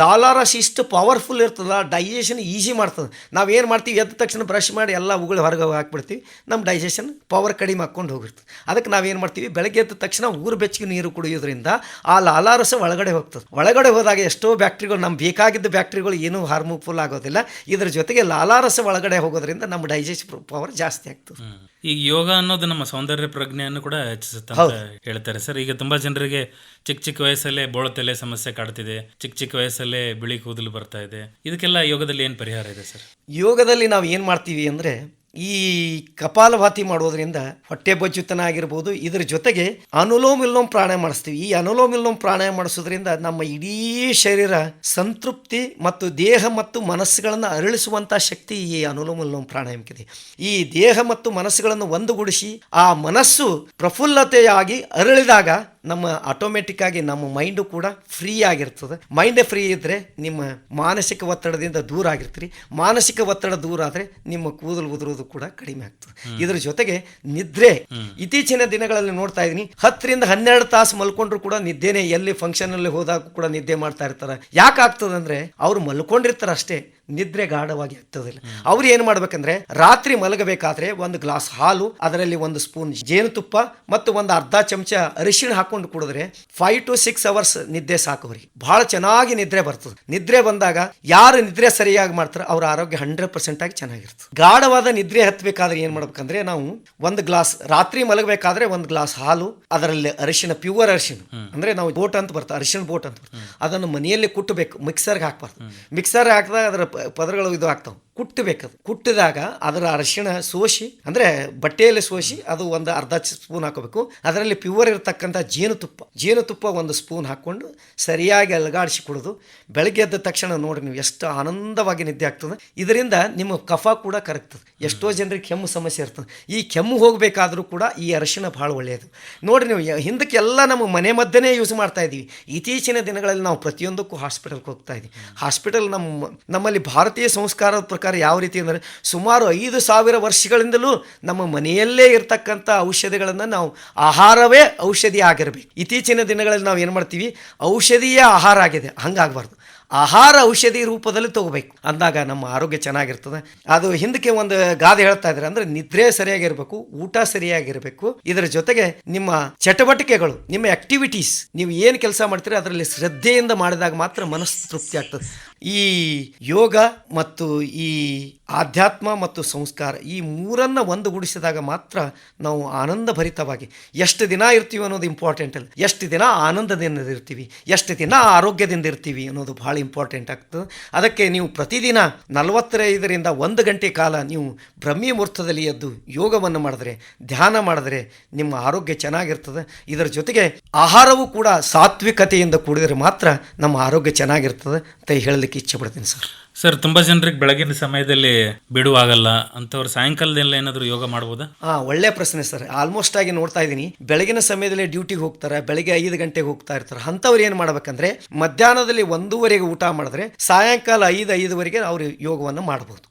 ಲಾಲಾರಸ ಇಷ್ಟು ಪವರ್ಫುಲ್ ಇರ್ತದ ಡೈಜೆಷನ್ ಈಸಿ ಮಾಡ್ತದೆ. ನಾವೇನು ಮಾಡ್ತೀವಿ, ಎದ್ದ ತಕ್ಷಣ ಬ್ರಷ್ ಮಾಡಿ ಎಲ್ಲ ಉಗುಳು ಹೊರಗೆ ಹಾಕ್ಬಿಡ್ತೀವಿ ನಮ್ಮ ಡೈಜೆಷನ್ ಪವರ್ ಕಡಿಮೆ ಹಾಕ್ಕೊಂಡು ಹೋಗಿರ್ತದೆ. ಅದಕ್ಕೆ ನಾವೇನು ಮಾಡ್ತೀವಿ, ಬೆಳಗ್ಗೆ ಎದ್ದ ತಕ್ಷಣ ಊರು ಬೆಚ್ಚಗೆ ನೀರು ಕುಡಿಯೋದ್ರಿಂದ ಆ ಲಾಲಾರಸ ಒಳಗಡೆ ಹೋಗ್ತದೆ. ಒಳಗಡೆ ಹೋದಾಗ ಎಷ್ಟೋ ಬ್ಯಾಕ್ಟ್ರಿಗಳು ನಮ್ಗೆ ಬೇಕಾಗಿದ್ದ ಬ್ಯಾಕ್ಟ್ರಿಗಳು ಏನೂ ಹಾರ್ಮೋಫುಲ್ ಆಗೋದಿಲ್ಲ. ಇದ್ರ ಜೊತೆಗೆ ಲಾಲಾರಸ ಒಳಗಡೆ ಹೋಗೋದ್ರಿಂದ ನಮ್ಮ ಡೈಜೆಸ್ಟ್ ಪವರ್ ಜಾಸ್ತಿ ಆಗ್ತದೆ. ಈಗ ಯೋಗ ಅನ್ನೋದು ನಮ್ಮ ಸೌಂದರ್ಯ ಪ್ರಜ್ಞೆಯನ್ನು ಕೂಡ ಹೆಚ್ಚಿಸುತ್ತೆ ಅಂತ ಹೇಳ್ತಾರೆ. ಸರ್ ಈಗ ತುಂಬಾ ಜನರಿಗೆ ಚಿಕ್ಕ ಚಿಕ್ಕ ವಯಸ್ಸಲ್ಲೇ ಬೋಳತಲೆ ಸಮಸ್ಯೆ ಕಾಡ್ತಿದೆ ಚಿಕ್ಕ ಚಿಕ್ಕ ವಯಸ್ಸಲ್ಲೇ ಬಿಳಿ ಕೂದಲು ಬರ್ತಾ ಇದೆ. ಇದಕ್ಕೆಲ್ಲ ಯೋಗದಲ್ಲಿ ಏನು ಪರಿಹಾರ ಇದೆ ಸರ್? ಯೋಗದಲ್ಲಿ ನಾವು ಏನು ಮಾಡ್ತೀವಿ ಅಂದರೆ ಈ ಕಪಾಲಭಾತಿ ಮಾಡೋದ್ರಿಂದ ಹೊಟ್ಟೆ ಬಜ್ಜುತನ ಆಗಿರ್ಬೋದು ಇದ್ರ ಜೊತೆಗೆ ಅನುಲೋಮ ವಿಲೋಮ್ ಪ್ರಾಣಾಯಾಮ ಮಾಡಿಸ್ತೀವಿ. ಈ ಅನುಲೋಮ ಇಲ್ಲೋಮ್ ಪ್ರಾಣಾಯಾಮ ಮಾಡಿಸೋದ್ರಿಂದ ನಮ್ಮ ಇಡೀ ಶರೀರ ಸಂತೃಪ್ತಿ ಮತ್ತು ದೇಹ ಮತ್ತು ಮನಸ್ಸುಗಳನ್ನು ಅರಳಿಸುವಂಥ ಶಕ್ತಿ ಈ ಅನುಲೋಮ ಇಲ್ಲೋಮ್ ಪ್ರಾಣಾಯಾಮಕ್ಕಿದೆ. ಈ ದೇಹ ಮತ್ತು ಮನಸ್ಸುಗಳನ್ನು ಒಂದುಗೂಡಿಸಿ ಆ ಮನಸ್ಸು ಪ್ರಫುಲ್ಲತೆಯಾಗಿ ಅರಳಿದಾಗ ನಮ್ಮ ಆಟೋಮೆಟಿಕ್ ಆಗಿ ನಮ್ಮ ಮೈಂಡು ಕೂಡ ಫ್ರೀ ಆಗಿರ್ತದೆ. ಮೈಂಡ್ ಫ್ರೀ ಇದ್ದರೆ ನಿಮ್ಮ ಮಾನಸಿಕ ಒತ್ತಡದಿಂದ ದೂರ ಆಗಿರ್ತೀರಿ. ಮಾನಸಿಕ ಒತ್ತಡ ದೂರ ಆದ್ರೆ ನಿಮ್ಮ ಕೂದಲು ಉದುರೋದು ಕೂಡ ಕಡಿಮೆ ಆಗ್ತದೆ. ಇದ್ರ ಜೊತೆಗೆ ನಿದ್ರೆ. ಇತ್ತೀಚಿನ ದಿನಗಳಲ್ಲಿ ನೋಡ್ತಾ ಇದ್ದೀನಿ. ಹತ್ತರಿಂದ ಹನ್ನೆರಡು ತಾಸು ಮಲ್ಕೊಂಡ್ರು ಕೂಡ ನಿದ್ದೆನೆ ಎಲ್ಲಿ ಫಂಕ್ಷನ್ ಅಲ್ಲಿ ಹೋದಾಗ ಕೂಡ ನಿದ್ದೆ ಮಾಡ್ತಾ ಇರ್ತಾರೆ. ಯಾಕೆ ಆಗ್ತದಂದ್ರೆ ಅವ್ರು ಮಲ್ಕೊಂಡಿರ್ತಾರ ಅಷ್ಟೇ ನಿದ್ರೆ ಗಾಢವಾಗಿ ಆಗ್ತದಿಲ್ಲ ಅವ್ರು ಏನು ಮಾಡ್ಬೇಕಂದ್ರೆ ರಾತ್ರಿ ಮಲಗಬೇಕಾದ್ರೆ ಒಂದು ಗ್ಲಾಸ್ ಹಾಲು ಅದರಲ್ಲಿ ಒಂದು ಸ್ಪೂನ್ ಜೇನುತುಪ್ಪ ಮತ್ತು ಒಂದು ಅರ್ಧ ಚಮಚ ಅರಿಶಿಣ ಹಾಕೊಂಡು ಕುಡಿದ್ರೆ ಫೈವ್ ಟು ಸಿಕ್ಸ್ ಅವರ್ಸ್ ನಿದ್ದೆ ಸಾಕು ಅವ್ರಿಗೆ. ಬಹಳ ಚೆನ್ನಾಗಿ ನಿದ್ರೆ ಬರ್ತದೆ. ನಿದ್ರೆ ಬಂದಾಗ ಯಾರು ನಿದ್ರೆ ಸರಿಯಾಗಿ ಮಾಡ್ತಾರೆ ಅವ್ರ ಆರೋಗ್ಯ ಹಂಡ್ರೆಡ್ ಪರ್ಸೆಂಟ್ ಆಗಿ ಚೆನ್ನಾಗಿರ್ತದೆ ಗಾಢವಾದ ನಿದ್ರೆ ಹತ್ತಬೇಕಾದ್ರೆ ಏನು ಮಾಡ್ಬೇಕಂದ್ರೆ ನಾವು ಒಂದು ಗ್ಲಾಸ್ ರಾತ್ರಿ ಮಲಗಬೇಕಾದ್ರೆ ಒಂದು ಗ್ಲಾಸ್ ಹಾಲು ಅದರಲ್ಲಿ ಅರಿಶಿಣ ಪ್ಯೂರ್ ಅರಿಶಿಣ. ಅಂದ್ರೆ ನಾವು ಬೋಟ್ ಅಂತ ಬರ್ತದೆ ಅರಿಶಿಣ ಬೋಟ್ ಅಂತ ಅದನ್ನು ಮನೆಯಲ್ಲಿ ಕುಟ್ಟಬೇಕು ಮಿಕ್ಸರ್ಗೆ ಹಾಕ್ಬಾರ್ದು. ಮಿಕ್ಸರ್ ಹಾಕಿದಾಗ ಅದರ ಪದರಗಳು ಇದು ಆಗ್ತಾವೆ. ಕುಟ್ಟಬೇಕದು ಕುಟ್ಟಿದಾಗ ಅದರ ಅರಿಶಿಣ ಸೋಸಿ, ಅಂದರೆ ಬಟ್ಟೆಯಲ್ಲಿ ಸೋಸಿ ಅದು ಒಂದು ಅರ್ಧ ಸ್ಪೂನ್ ಹಾಕೋಬೇಕು. ಅದರಲ್ಲಿ ಪ್ಯೂರ್ ಇರತಕ್ಕಂಥ ಜೇನುತುಪ್ಪ ಜೇನುತುಪ್ಪ ಒಂದು ಸ್ಪೂನ್ ಹಾಕ್ಕೊಂಡು ಸರಿಯಾಗಿ ಅಲಗಾಡಿಸಿ ಕುಡಿದು ಬೆಳಗ್ಗೆ ಎದ್ದ ತಕ್ಷಣ ನೋಡಿ ನೀವು ಎಷ್ಟು ಆನಂದವಾಗಿ ನಿದ್ದೆ ಆಗ್ತದೆ. ಇದರಿಂದ ನಿಮ್ಮ ಕಫ ಕೂಡ ಕರಗ್ತದೆ. ಎಷ್ಟೋ ಜನರಿಗೆ ಕೆಮ್ಮು ಸಮಸ್ಯೆ ಇರ್ತದೆ. ಈ ಕೆಮ್ಮು ಹೋಗಬೇಕಾದರೂ ಕೂಡ ಈ ಅರಿಶಿಣ ಭಾಳ ಒಳ್ಳೆಯದು. ನೋಡಿ ನೀವು, ಹಿಂದಕ್ಕೆಲ್ಲ ನಮ್ಮ ಮನೆ ಮದ್ದನೇ ಯೂಸ್ ಮಾಡ್ತಾ ಇದ್ದೀವಿ. ಇತ್ತೀಚಿನ ದಿನಗಳಲ್ಲಿ ನಾವು ಪ್ರತಿಯೊಂದಕ್ಕೂ ಹಾಸ್ಪಿಟಲ್ಗೆ ಹೋಗ್ತಾ ಇದ್ದೀವಿ. ಹಾಸ್ಪಿಟಲ್ ನಮ್ಮ ನಮ್ಮಲ್ಲಿ ಭಾರತೀಯ ಸಂಸ್ಕಾರದ ಪ್ರಕಾರ ಯಾವ ರೀತಿ ಅಂದರೆ ಸುಮಾರು ಐದು ಸಾವಿರ ವರ್ಷಗಳಿಂದಲೂ ನಮ್ಮ ಮನೆಯಲ್ಲೇ ಇರತಕ್ಕಂಥ ಔಷಧಿಗಳನ್ನು ನಾವು ಆಹಾರವೇ ಔಷಧಿ ಆಗಿರಬೇಕು. ಇತ್ತೀಚಿನ ದಿನಗಳಲ್ಲಿ ನಾವು ಏನು ಮಾಡ್ತೀವಿ? ಔಷಧಿಯೇ ಆಹಾರ ಆಗಿದೆ. ಹಂಗಾಗಬಾರ್ದು. ಆಹಾರ ಔಷಧಿ ರೂಪದಲ್ಲಿ ತಗೋಬೇಕು. ಅಂದಾಗ ನಮ್ಮ ಆರೋಗ್ಯ ಚೆನ್ನಾಗಿರ್ತದೆ. ಅದು ಹಿಂದಕ್ಕೆ ಒಂದು ಗಾದೆ ಹೇಳ್ತಾ ಇದ್ರೆ ಅಂದ್ರೆ ನಿದ್ರೆ ಸರಿಯಾಗಿರ್ಬೇಕು, ಊಟ ಸರಿಯಾಗಿರಬೇಕು. ಇದರ ಜೊತೆಗೆ ನಿಮ್ಮ ಚಟುವಟಿಕೆಗಳು, ನಿಮ್ಮ ಆಕ್ಟಿವಿಟೀಸ್ ನೀವು ಏನು ಕೆಲಸ ಮಾಡ್ತೀರಿ ಅದರಲ್ಲಿ ಶ್ರದ್ಧೆಯಿಂದ ಮಾಡಿದಾಗ ಮಾತ್ರ ಮನಸ್ಸು ತೃಪ್ತಿ ಆಗ್ತದೆ. ಈ ಯೋಗ ಮತ್ತು ಈ ಆಧ್ಯಾತ್ಮ ಮತ್ತು ಸಂಸ್ಕಾರ ಈ ಮೂರನ್ನು ಒಂದುಗೂಡಿಸಿದಾಗ ಮಾತ್ರ ನಾವು ಆನಂದ ಭರಿತವಾಗಿ ಎಷ್ಟು ದಿನ ಇರ್ತೀವಿ ಅನ್ನೋದು ಇಂಪಾರ್ಟೆಂಟ್ ಅಲ್ಲ. ಎಷ್ಟು ದಿನ ಆನಂದದಿಂದ ಇರ್ತೀವಿ, ಎಷ್ಟು ದಿನ ಆರೋಗ್ಯದಿಂದ ಇರ್ತೀವಿ ಅನ್ನೋದು ಭಾಳ ಇಂಪಾರ್ಟೆಂಟ್ ಆಗ್ತದೆ. ಅದಕ್ಕೆ ನೀವು ಪ್ರತಿದಿನ ನಲವತ್ತೈದರಿಂದ ಒಂದು ಗಂಟೆ ಕಾಲ ನೀವು ಬ್ರಹ್ಮಿ ಮುಹೂರ್ತದಲ್ಲಿ ಎದ್ದು ಯೋಗವನ್ನು ಮಾಡಿದ್ರೆ, ಧ್ಯಾನ ಮಾಡಿದ್ರೆ ನಿಮ್ಮ ಆರೋಗ್ಯ ಚೆನ್ನಾಗಿರ್ತದೆ. ಇದರ ಜೊತೆಗೆ ಆಹಾರವೂ ಕೂಡ ಸಾತ್ವಿಕತೆಯಿಂದ ಕೂಡಿದರೆ ಮಾತ್ರ ನಮ್ಮ ಆರೋಗ್ಯ ಚೆನ್ನಾಗಿರ್ತದೆ ಅಂತ ಹೇಳಲಿಕ್ಕೆ ಇಚ್ಛೆ ಪಡ್ತೀನಿ ಸರ್. ಸರ್ ತುಂಬಾ ಜನರಿಗೆ ಬೆಳಗಿನ ಸಮಯದಲ್ಲಿ ಬಿಡುವಾಗಲ್ಲ ಅಂತವ್ರು ಸಾಯಂಕಾಲದಲ್ಲಿ ಏನಾದರೂ ಯೋಗ ಮಾಡಬಹುದಾ ಹಾ ಒಳ್ಳೆ ಪ್ರಶ್ನೆ ಸರ್. ಆಲ್ಮೋಸ್ಟ್ ಆಗಿ ನೋಡ್ತಾ ಇದ್ದೀನಿ. ಬೆಳಗಿನ ಸಮಯದಲ್ಲಿ ಡ್ಯೂಟಿಗೆ ಹೋಗ್ತಾರೆ ಬೆಳಗ್ಗೆ ಐದು ಗಂಟೆಗೆ ಹೋಗ್ತಾ ಇರ್ತಾರೆ. ಅಂತವ್ರು ಏನು ಮಾಡ್ಬೇಕಂದ್ರೆ ಮಧ್ಯಾಹ್ನದಲ್ಲಿ ಒಂದೂವರೆಗೆ ಊಟ ಮಾಡಿದ್ರೆ ಸಾಯಂಕಾಲ ಐದು ಐದುವರೆಗೆ ಅವರು ಯೋಗವನ್ನು ಮಾಡಬಹುದು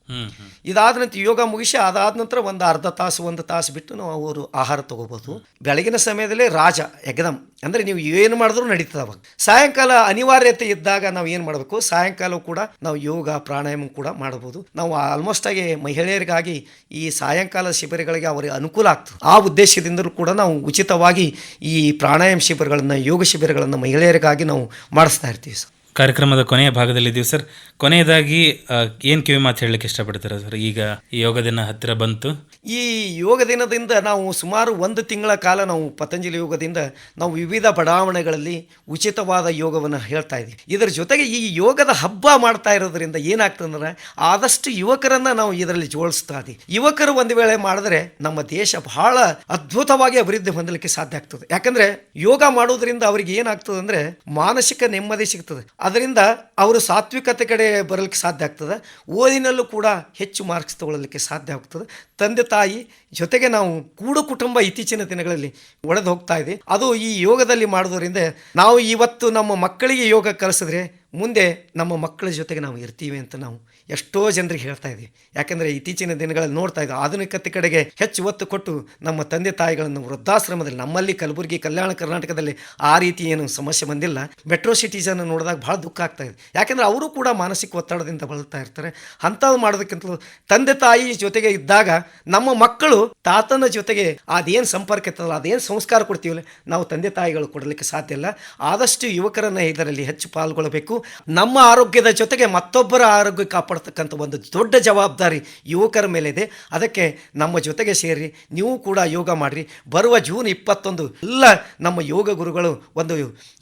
ಇದಾದ ನಂತರ ಯೋಗ ಮುಗಿಸಿ ಅದಾದ ನಂತರ ಒಂದು ಅರ್ಧ ತಾಸು ಒಂದು ತಾಸು ಬಿಟ್ಟು ನಾವು ಅವರು ಆಹಾರ ತಗೋಬಹುದು ಬೆಳಗಿನ ಸಮಯದಲ್ಲಿ ರಾಜ ಎಗದಮ್ ಅಂದ್ರೆ ನೀವು ಏನು ಮಾಡಿದ್ರು ನಡೀತದ ಅವಾಗ. ಸಾಯಂಕಾಲ ಅನಿವಾರ್ಯತೆ ಇದ್ದಾಗ ನಾವು ಏನು ಮಾಡಬೇಕು? ಸಾಯಂಕಾಲ ಕೂಡ ನಾವು ಯೋಗ ಪ್ರಾಣಾಯಾಮ ಕೂಡ ಮಾಡಬಹುದು. ನಾವು ಆಲ್ಮೋಸ್ಟ್ ಆಗಿ ಮಹಿಳೆಯರಿಗಾಗಿ ಈ ಸಾಯಂಕಾಲ ಶಿಬಿರಗಳಿಗೆ ಅವರಿಗೆ ಅನುಕೂಲ ಆಗ್ತದೆ. ಆ ಉದ್ದೇಶದಿಂದಲೂ ಕೂಡ ನಾವು ಉಚಿತವಾಗಿ ಈ ಪ್ರಾಣಾಯಾಮ ಶಿಬಿರಗಳನ್ನು, ಯೋಗ ಶಿಬಿರಗಳನ್ನು ಮಹಿಳೆಯರಿಗಾಗಿ ನಾವು ಮಾಡಿಸ್ತಾ ಇರ್ತೀವಿ ಸರ್. ಕಾರ್ಯಕ್ರಮದ ಕೊನೆಯ ಭಾಗದಲ್ಲಿದ್ದೀವಿ ಸರ್. ಕೊನೆಯದಾಗಿ ಏನು ಕಿವಿ ಮಾತು ಹೇಳಲಿಕ್ಕೆ ಇಷ್ಟಪಡ್ತೀರಾ ಸರ್? ಈಗ ಯೋಗ ದಿನ ಹತ್ತಿರ ಬಂತು. ಈ ಯೋಗ ದಿನದಿಂದ ನಾವು ಸುಮಾರು ಒಂದು ತಿಂಗಳ ಕಾಲ ನಾವು ಪತಂಜಲಿ ಯೋಗದಿಂದ ನಾವು ವಿವಿಧ ಬಡಾವಣೆಗಳಲ್ಲಿ ಉಚಿತವಾದ ಯೋಗವನ್ನು ಹೇಳ್ತಾ ಇದ್ದೀವಿ. ಇದರ ಜೊತೆಗೆ ಈ ಯೋಗದ ಹಬ್ಬ ಮಾಡ್ತಾ ಇರೋದ್ರಿಂದ ಏನಾಗ್ತದಂದ್ರೆ ಆದಷ್ಟು ಯುವಕರನ್ನ ನಾವು ಇದರಲ್ಲಿ ಜೋಡಿಸ್ತಾ ಇದ್ದೀವಿ. ಯುವಕರು ಒಂದು ವೇಳೆ ಮಾಡಿದ್ರೆ ನಮ್ಮ ದೇಶ ಬಹಳ ಅದ್ಭುತವಾಗಿ ಅಭಿವೃದ್ಧಿ ಹೊಂದಲಿಕ್ಕೆ ಸಾಧ್ಯ ಆಗ್ತದೆ. ಯಾಕಂದ್ರೆ ಯೋಗ ಮಾಡೋದ್ರಿಂದ ಅವರಿಗೆ ಏನಾಗ್ತದೆ ಅಂದ್ರೆ ಮಾನಸಿಕ ನೆಮ್ಮದಿ ಸಿಗ್ತದೆ. ಅದರಿಂದ ಅವರು ಸಾತ್ವಿಕತೆ ಕಡೆ ಬರಲಿಕ್ಕೆ ಸಾಧ್ಯ ಆಗ್ತದೆ. ಓದಿನಲ್ಲೂ ಕೂಡ ಹೆಚ್ಚು ಮಾರ್ಕ್ಸ್ ತಗೊಳ್ಳಲಿಕ್ಕೆ ಸಾಧ್ಯ ಆಗ್ತದೆ. ತಂದೆ ತಾಯಿ ಜೊತೆಗೆ ನಾವು ಕೂಡು ಕುಟುಂಬ ಇತ್ತೀಚಿನ ದಿನಗಳಲ್ಲಿ ಒಡೆದು ಹೋಗ್ತಾ ಇದೆ. ಅದು ಈ ಯೋಗದಲ್ಲಿ ಮಾಡೋದ್ರಿಂದ ನಾವು ಇವತ್ತು ನಮ್ಮ ಮಕ್ಕಳಿಗೆ ಯೋಗ ಕಲಿಸಿದ್ರೆ ಮುಂದೆ ನಮ್ಮ ಮಕ್ಕಳ ಜೊತೆಗೆ ನಾವು ಇರ್ತೀವಿ ಅಂತ ನಾವು ಎಷ್ಟೋ ಜನರಿಗೆ ಹೇಳ್ತಾ ಇದ್ದೀವಿ ಯಾಕೆಂದರೆ ಇತ್ತೀಚಿನ ದಿನಗಳಲ್ಲಿ ನೋಡ್ತಾ ಇದ್ದೀವಿ ಆಧುನಿಕತೆ ಕಡೆಗೆ ಹೆಚ್ಚು ಒತ್ತು ಕೊಟ್ಟು ನಮ್ಮ ತಂದೆ ತಾಯಿಗಳನ್ನು ವೃದ್ಧಾಶ್ರಮದಲ್ಲಿ, ನಮ್ಮಲ್ಲಿ ಕಲಬುರಗಿ, ಕಲ್ಯಾಣ ಕರ್ನಾಟಕದಲ್ಲಿ ಆ ರೀತಿ ಏನು ಸಮಸ್ಯೆ ಬಂದಿಲ್ಲ. ಮೆಟ್ರೋ ಸಿಟೀಸನ್ನು ನೋಡಿದಾಗ ಭಾಳ ದುಃಖ ಆಗ್ತಾ ಇದೆ. ಯಾಕೆಂದರೆ ಅವರು ಕೂಡ ಮಾನಸಿಕ ಒತ್ತಡದಿಂದ ಬಳಲ್ತಾ ಇರ್ತಾರೆ. ಅಂಥವು ಮಾಡೋದಕ್ಕಿಂತಲೂ ತಂದೆ ತಾಯಿ ಜೊತೆಗೆ ಇದ್ದಾಗ ನಮ್ಮ ಮಕ್ಕಳು ತಾತನ ಜೊತೆಗೆ ಅದೇನು ಸಂಪರ್ಕ ಇರ್ತದಲ್ಲ, ಅದೇನು ಸಂಸ್ಕಾರ ಕೊಡ್ತೀವಲ್ಲ, ನಾವು ತಂದೆ ತಾಯಿಗಳು ಕೊಡಲಿಕ್ಕೆ ಸಾಧ್ಯ ಇಲ್ಲ. ಆದಷ್ಟು ಯುವಕರನ್ನು ಇದರಲ್ಲಿ ಹೆಚ್ಚು ಪಾಲ್ಗೊಳ್ಳಬೇಕು ನಮ್ಮ ಆರೋಗ್ಯದ ಜೊತೆಗೆ ಮತ್ತೊಬ್ಬರ ಆರೋಗ್ಯ ಕಾಪಾಡ್ತಕ್ಕಂಥ ಒಂದು ದೊಡ್ಡ ಜವಾಬ್ದಾರಿ ಯುವಕರ ಮೇಲೆ ಇದೆ ಅದಕ್ಕೆ ನಮ್ಮ ಜೊತೆಗೆ ಸೇರಿ, ನೀವು ಕೂಡ ಯೋಗ ಮಾಡಿರಿ. ಬರುವ ಜೂನ್ ಇಪ್ಪತ್ತೊಂದು ಎಲ್ಲ ನಮ್ಮ ಯೋಗ ಗುರುಗಳು ಒಂದು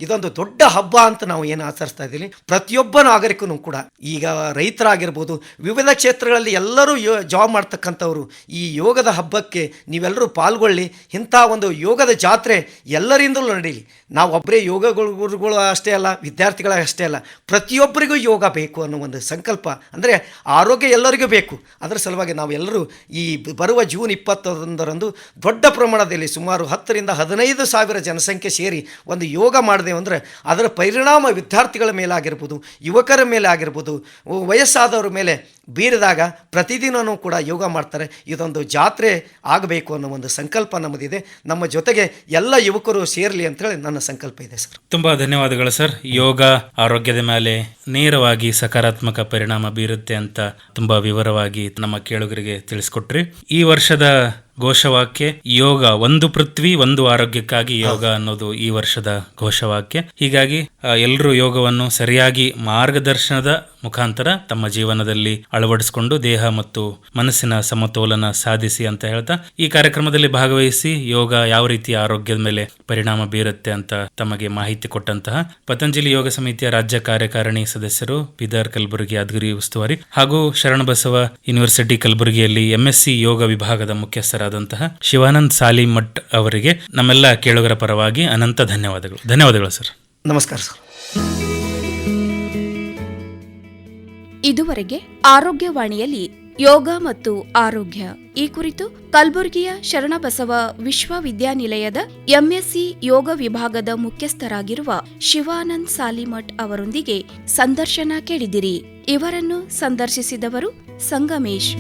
ಇದೊಂದು ದೊಡ್ಡ ಹಬ್ಬ ಅಂತ ನಾವು ಏನು ಆಚರಿಸ್ತಾ ಇದ್ದೀವಿ. ಪ್ರತಿಯೊಬ್ಬ ನಾಗರಿಕನು ಕೂಡ. ಈಗ ರೈತರಾಗಿರ್ಬೋದು, ವಿವಿಧ ಕ್ಷೇತ್ರಗಳಲ್ಲಿ ಎಲ್ಲರೂ ಯೋ ಜಾಬ್ ಮಾಡ್ತಕ್ಕಂಥವ್ರು, ಈ ಯೋಗದ ಹಬ್ಬಕ್ಕೆ ನೀವೆಲ್ಲರೂ ಪಾಲ್ಗೊಳ್ಳಿ. ಇಂಥ ಒಂದು ಯೋಗದ ಜಾತ್ರೆ ಎಲ್ಲರಿಂದಲೂ ನಡೀಲಿ. ನಾವು ಒಬ್ಬರೇ ಯೋಗ ಗುರುಗಳು ಅಷ್ಟೇ ಅಲ್ಲ, ವಿದ್ಯಾರ್ಥಿಗಳ ಅಷ್ಟೇ ಅಲ್ಲ. ಪ್ರತಿಯೊಬ್ಬರಿಗೂ ಯೋಗ ಬೇಕು ಅನ್ನೋ ಒಂದು ಸಂಕಲ್ಪ ಅಂದರೆ ಆರೋಗ್ಯ ಎಲ್ಲರಿಗೂ ಬೇಕು. ಅದರ ಸಲುವಾಗಿ ನಾವು ಎಲ್ಲರೂ ಈ ಬರುವ ಜೂನ್ ಇಪ್ಪತ್ತೊಂದರಂದು ದೊಡ್ಡ ಪ್ರಮಾಣದಲ್ಲಿ ಸುಮಾರು ಹತ್ತರಿಂದ ಹದಿನೈದು ಸಾವಿರ ಜನಸಂಖ್ಯೆ ಸೇರಿ ಒಂದು ಯೋಗ ಮಾಡಿದೆವು ಅಂದರೆ ಅದರ ಪರಿಣಾಮ ವಿದ್ಯಾರ್ಥಿಗಳ ಮೇಲೆ ಆಗಿರ್ಬೋದು ಯುವಕರ ಮೇಲೆ ಆಗಿರ್ಬೋದು ವಯಸ್ಸಾದವರ ಮೇಲೆ ಬೀರಿದಾಗ ಪ್ರತಿದಿನವೂ ಕೂಡ ಯೋಗ ಮಾಡ್ತಾರೆ. ಇದೊಂದು ಜಾತ್ರೆ ಆಗಬೇಕು ಅನ್ನೋ ಒಂದು ಸಂಕಲ್ಪ ನಮ್ಮದಿದೆ. ನಮ್ಮ ಜೊತೆಗೆ ಎಲ್ಲ ಯುವಕರು ಸೇರಲಿ ಅಂತೇಳಿ ನನ್ನ ಸಂಕಲ್ಪ ಇದೆ ಸರ್. ತುಂಬಾ ಧನ್ಯವಾದಗಳು ಸರ್. ಯೋಗ ಆರೋಗ್ಯದ ಮೇಲೆ ನೇರವಾಗಿ ಸಕಾರಾತ್ಮಕ ಪರಿಣಾಮ ಬೀರುತ್ತೆ ಅಂತ ತುಂಬಾ ವಿವರವಾಗಿ ನಮ್ಮ ಕೇಳುಗರಿಗೆ ತಿಳಿಸ್ಕೊಟ್ರಿ. ಈ ವರ್ಷದ ಘೋಷವಾಕ್ಯ, ಯೋಗ ಒಂದು ಪೃಥ್ವಿ, ಒಂದು ಆರೋಗ್ಯಕ್ಕಾಗಿ ಯೋಗ ಅನ್ನೋದು ಈ ವರ್ಷದ ಘೋಷವಾಕ್ಯ. ಹೀಗಾಗಿ ಎಲ್ಲರೂ ಯೋಗವನ್ನು ಸರಿಯಾಗಿ ಮಾರ್ಗದರ್ಶನದ ಮುಖಾಂತರ ತಮ್ಮ ಜೀವನದಲ್ಲಿ ಅಳವಡಿಸಿಕೊಂಡು ದೇಹ ಮತ್ತು ಮನಸ್ಸಿನ ಸಮತೋಲನ ಸಾಧಿಸಿ ಅಂತ ಹೇಳ್ತಾ, ಈ ಕಾರ್ಯಕ್ರಮದಲ್ಲಿ ಭಾಗವಹಿಸಿ ಯೋಗ ಯಾವ ರೀತಿ ಆರೋಗ್ಯದ ಮೇಲೆ ಪರಿಣಾಮ ಬೀರುತ್ತೆ ಅಂತ ತಮಗೆ ಮಾಹಿತಿ ಕೊಟ್ಟಂತಹ ಪತಂಜಲಿ ಯೋಗ ಸಮಿತಿಯ ರಾಜ್ಯ ಕಾರ್ಯಕಾರಿಣಿ ಸದಸ್ಯರು ಬಿದರ್ ಕಲಬುರಗಿ ಯಾದಗಿರಿ ಉಸ್ತುವಾರಿ ಹಾಗೂ ಶರಣಬಸವ ಯೂನಿವರ್ಸಿಟಿ ಕಲಬುರಗಿಯಲ್ಲಿ ಎಂಎಸ್ಸಿ ಯೋಗ ವಿಭಾಗದ ಮುಖ್ಯಸ್ಥರಾದಂತಹ ಶಿವಾನಂದ್ ಸಾಲಿಮಠ್ ಅವರಿಗೆ ನಮ್ಮೆಲ್ಲ ಕೇಳುಗರ ಪರವಾಗಿ ಅನಂತ ಧನ್ಯವಾದಗಳು. ಧನ್ಯವಾದಗಳು ಸರ್. ನಮಸ್ಕಾರ ಸರ್. ಇದುವರೆಗೆ ಆರೋಗ್ಯವಾಣಿಯಲ್ಲಿ ಯೋಗ ಮತ್ತು ಆರೋಗ್ಯ ಈ ಕುರಿತು ಕಲಬುರಗಿಯ ಶರಣಬಸವ ವಿಶ್ವವಿದ್ಯಾನಿಲಯದ ಎಂಎಸ್ಸಿ ಯೋಗ ವಿಭಾಗದ ಮುಖ್ಯಸ್ಥರಾಗಿರುವ ಶಿವಾನಂದ್ ಸಾಲಿಮಠ್ ಅವರೊಂದಿಗೆ ಸಂದರ್ಶನ ಕೇಳಿದಿರಿ. ಇವರನ್ನು ಸಂದರ್ಶಿಸಿದವರು ಸಂಗಮೇಶ್.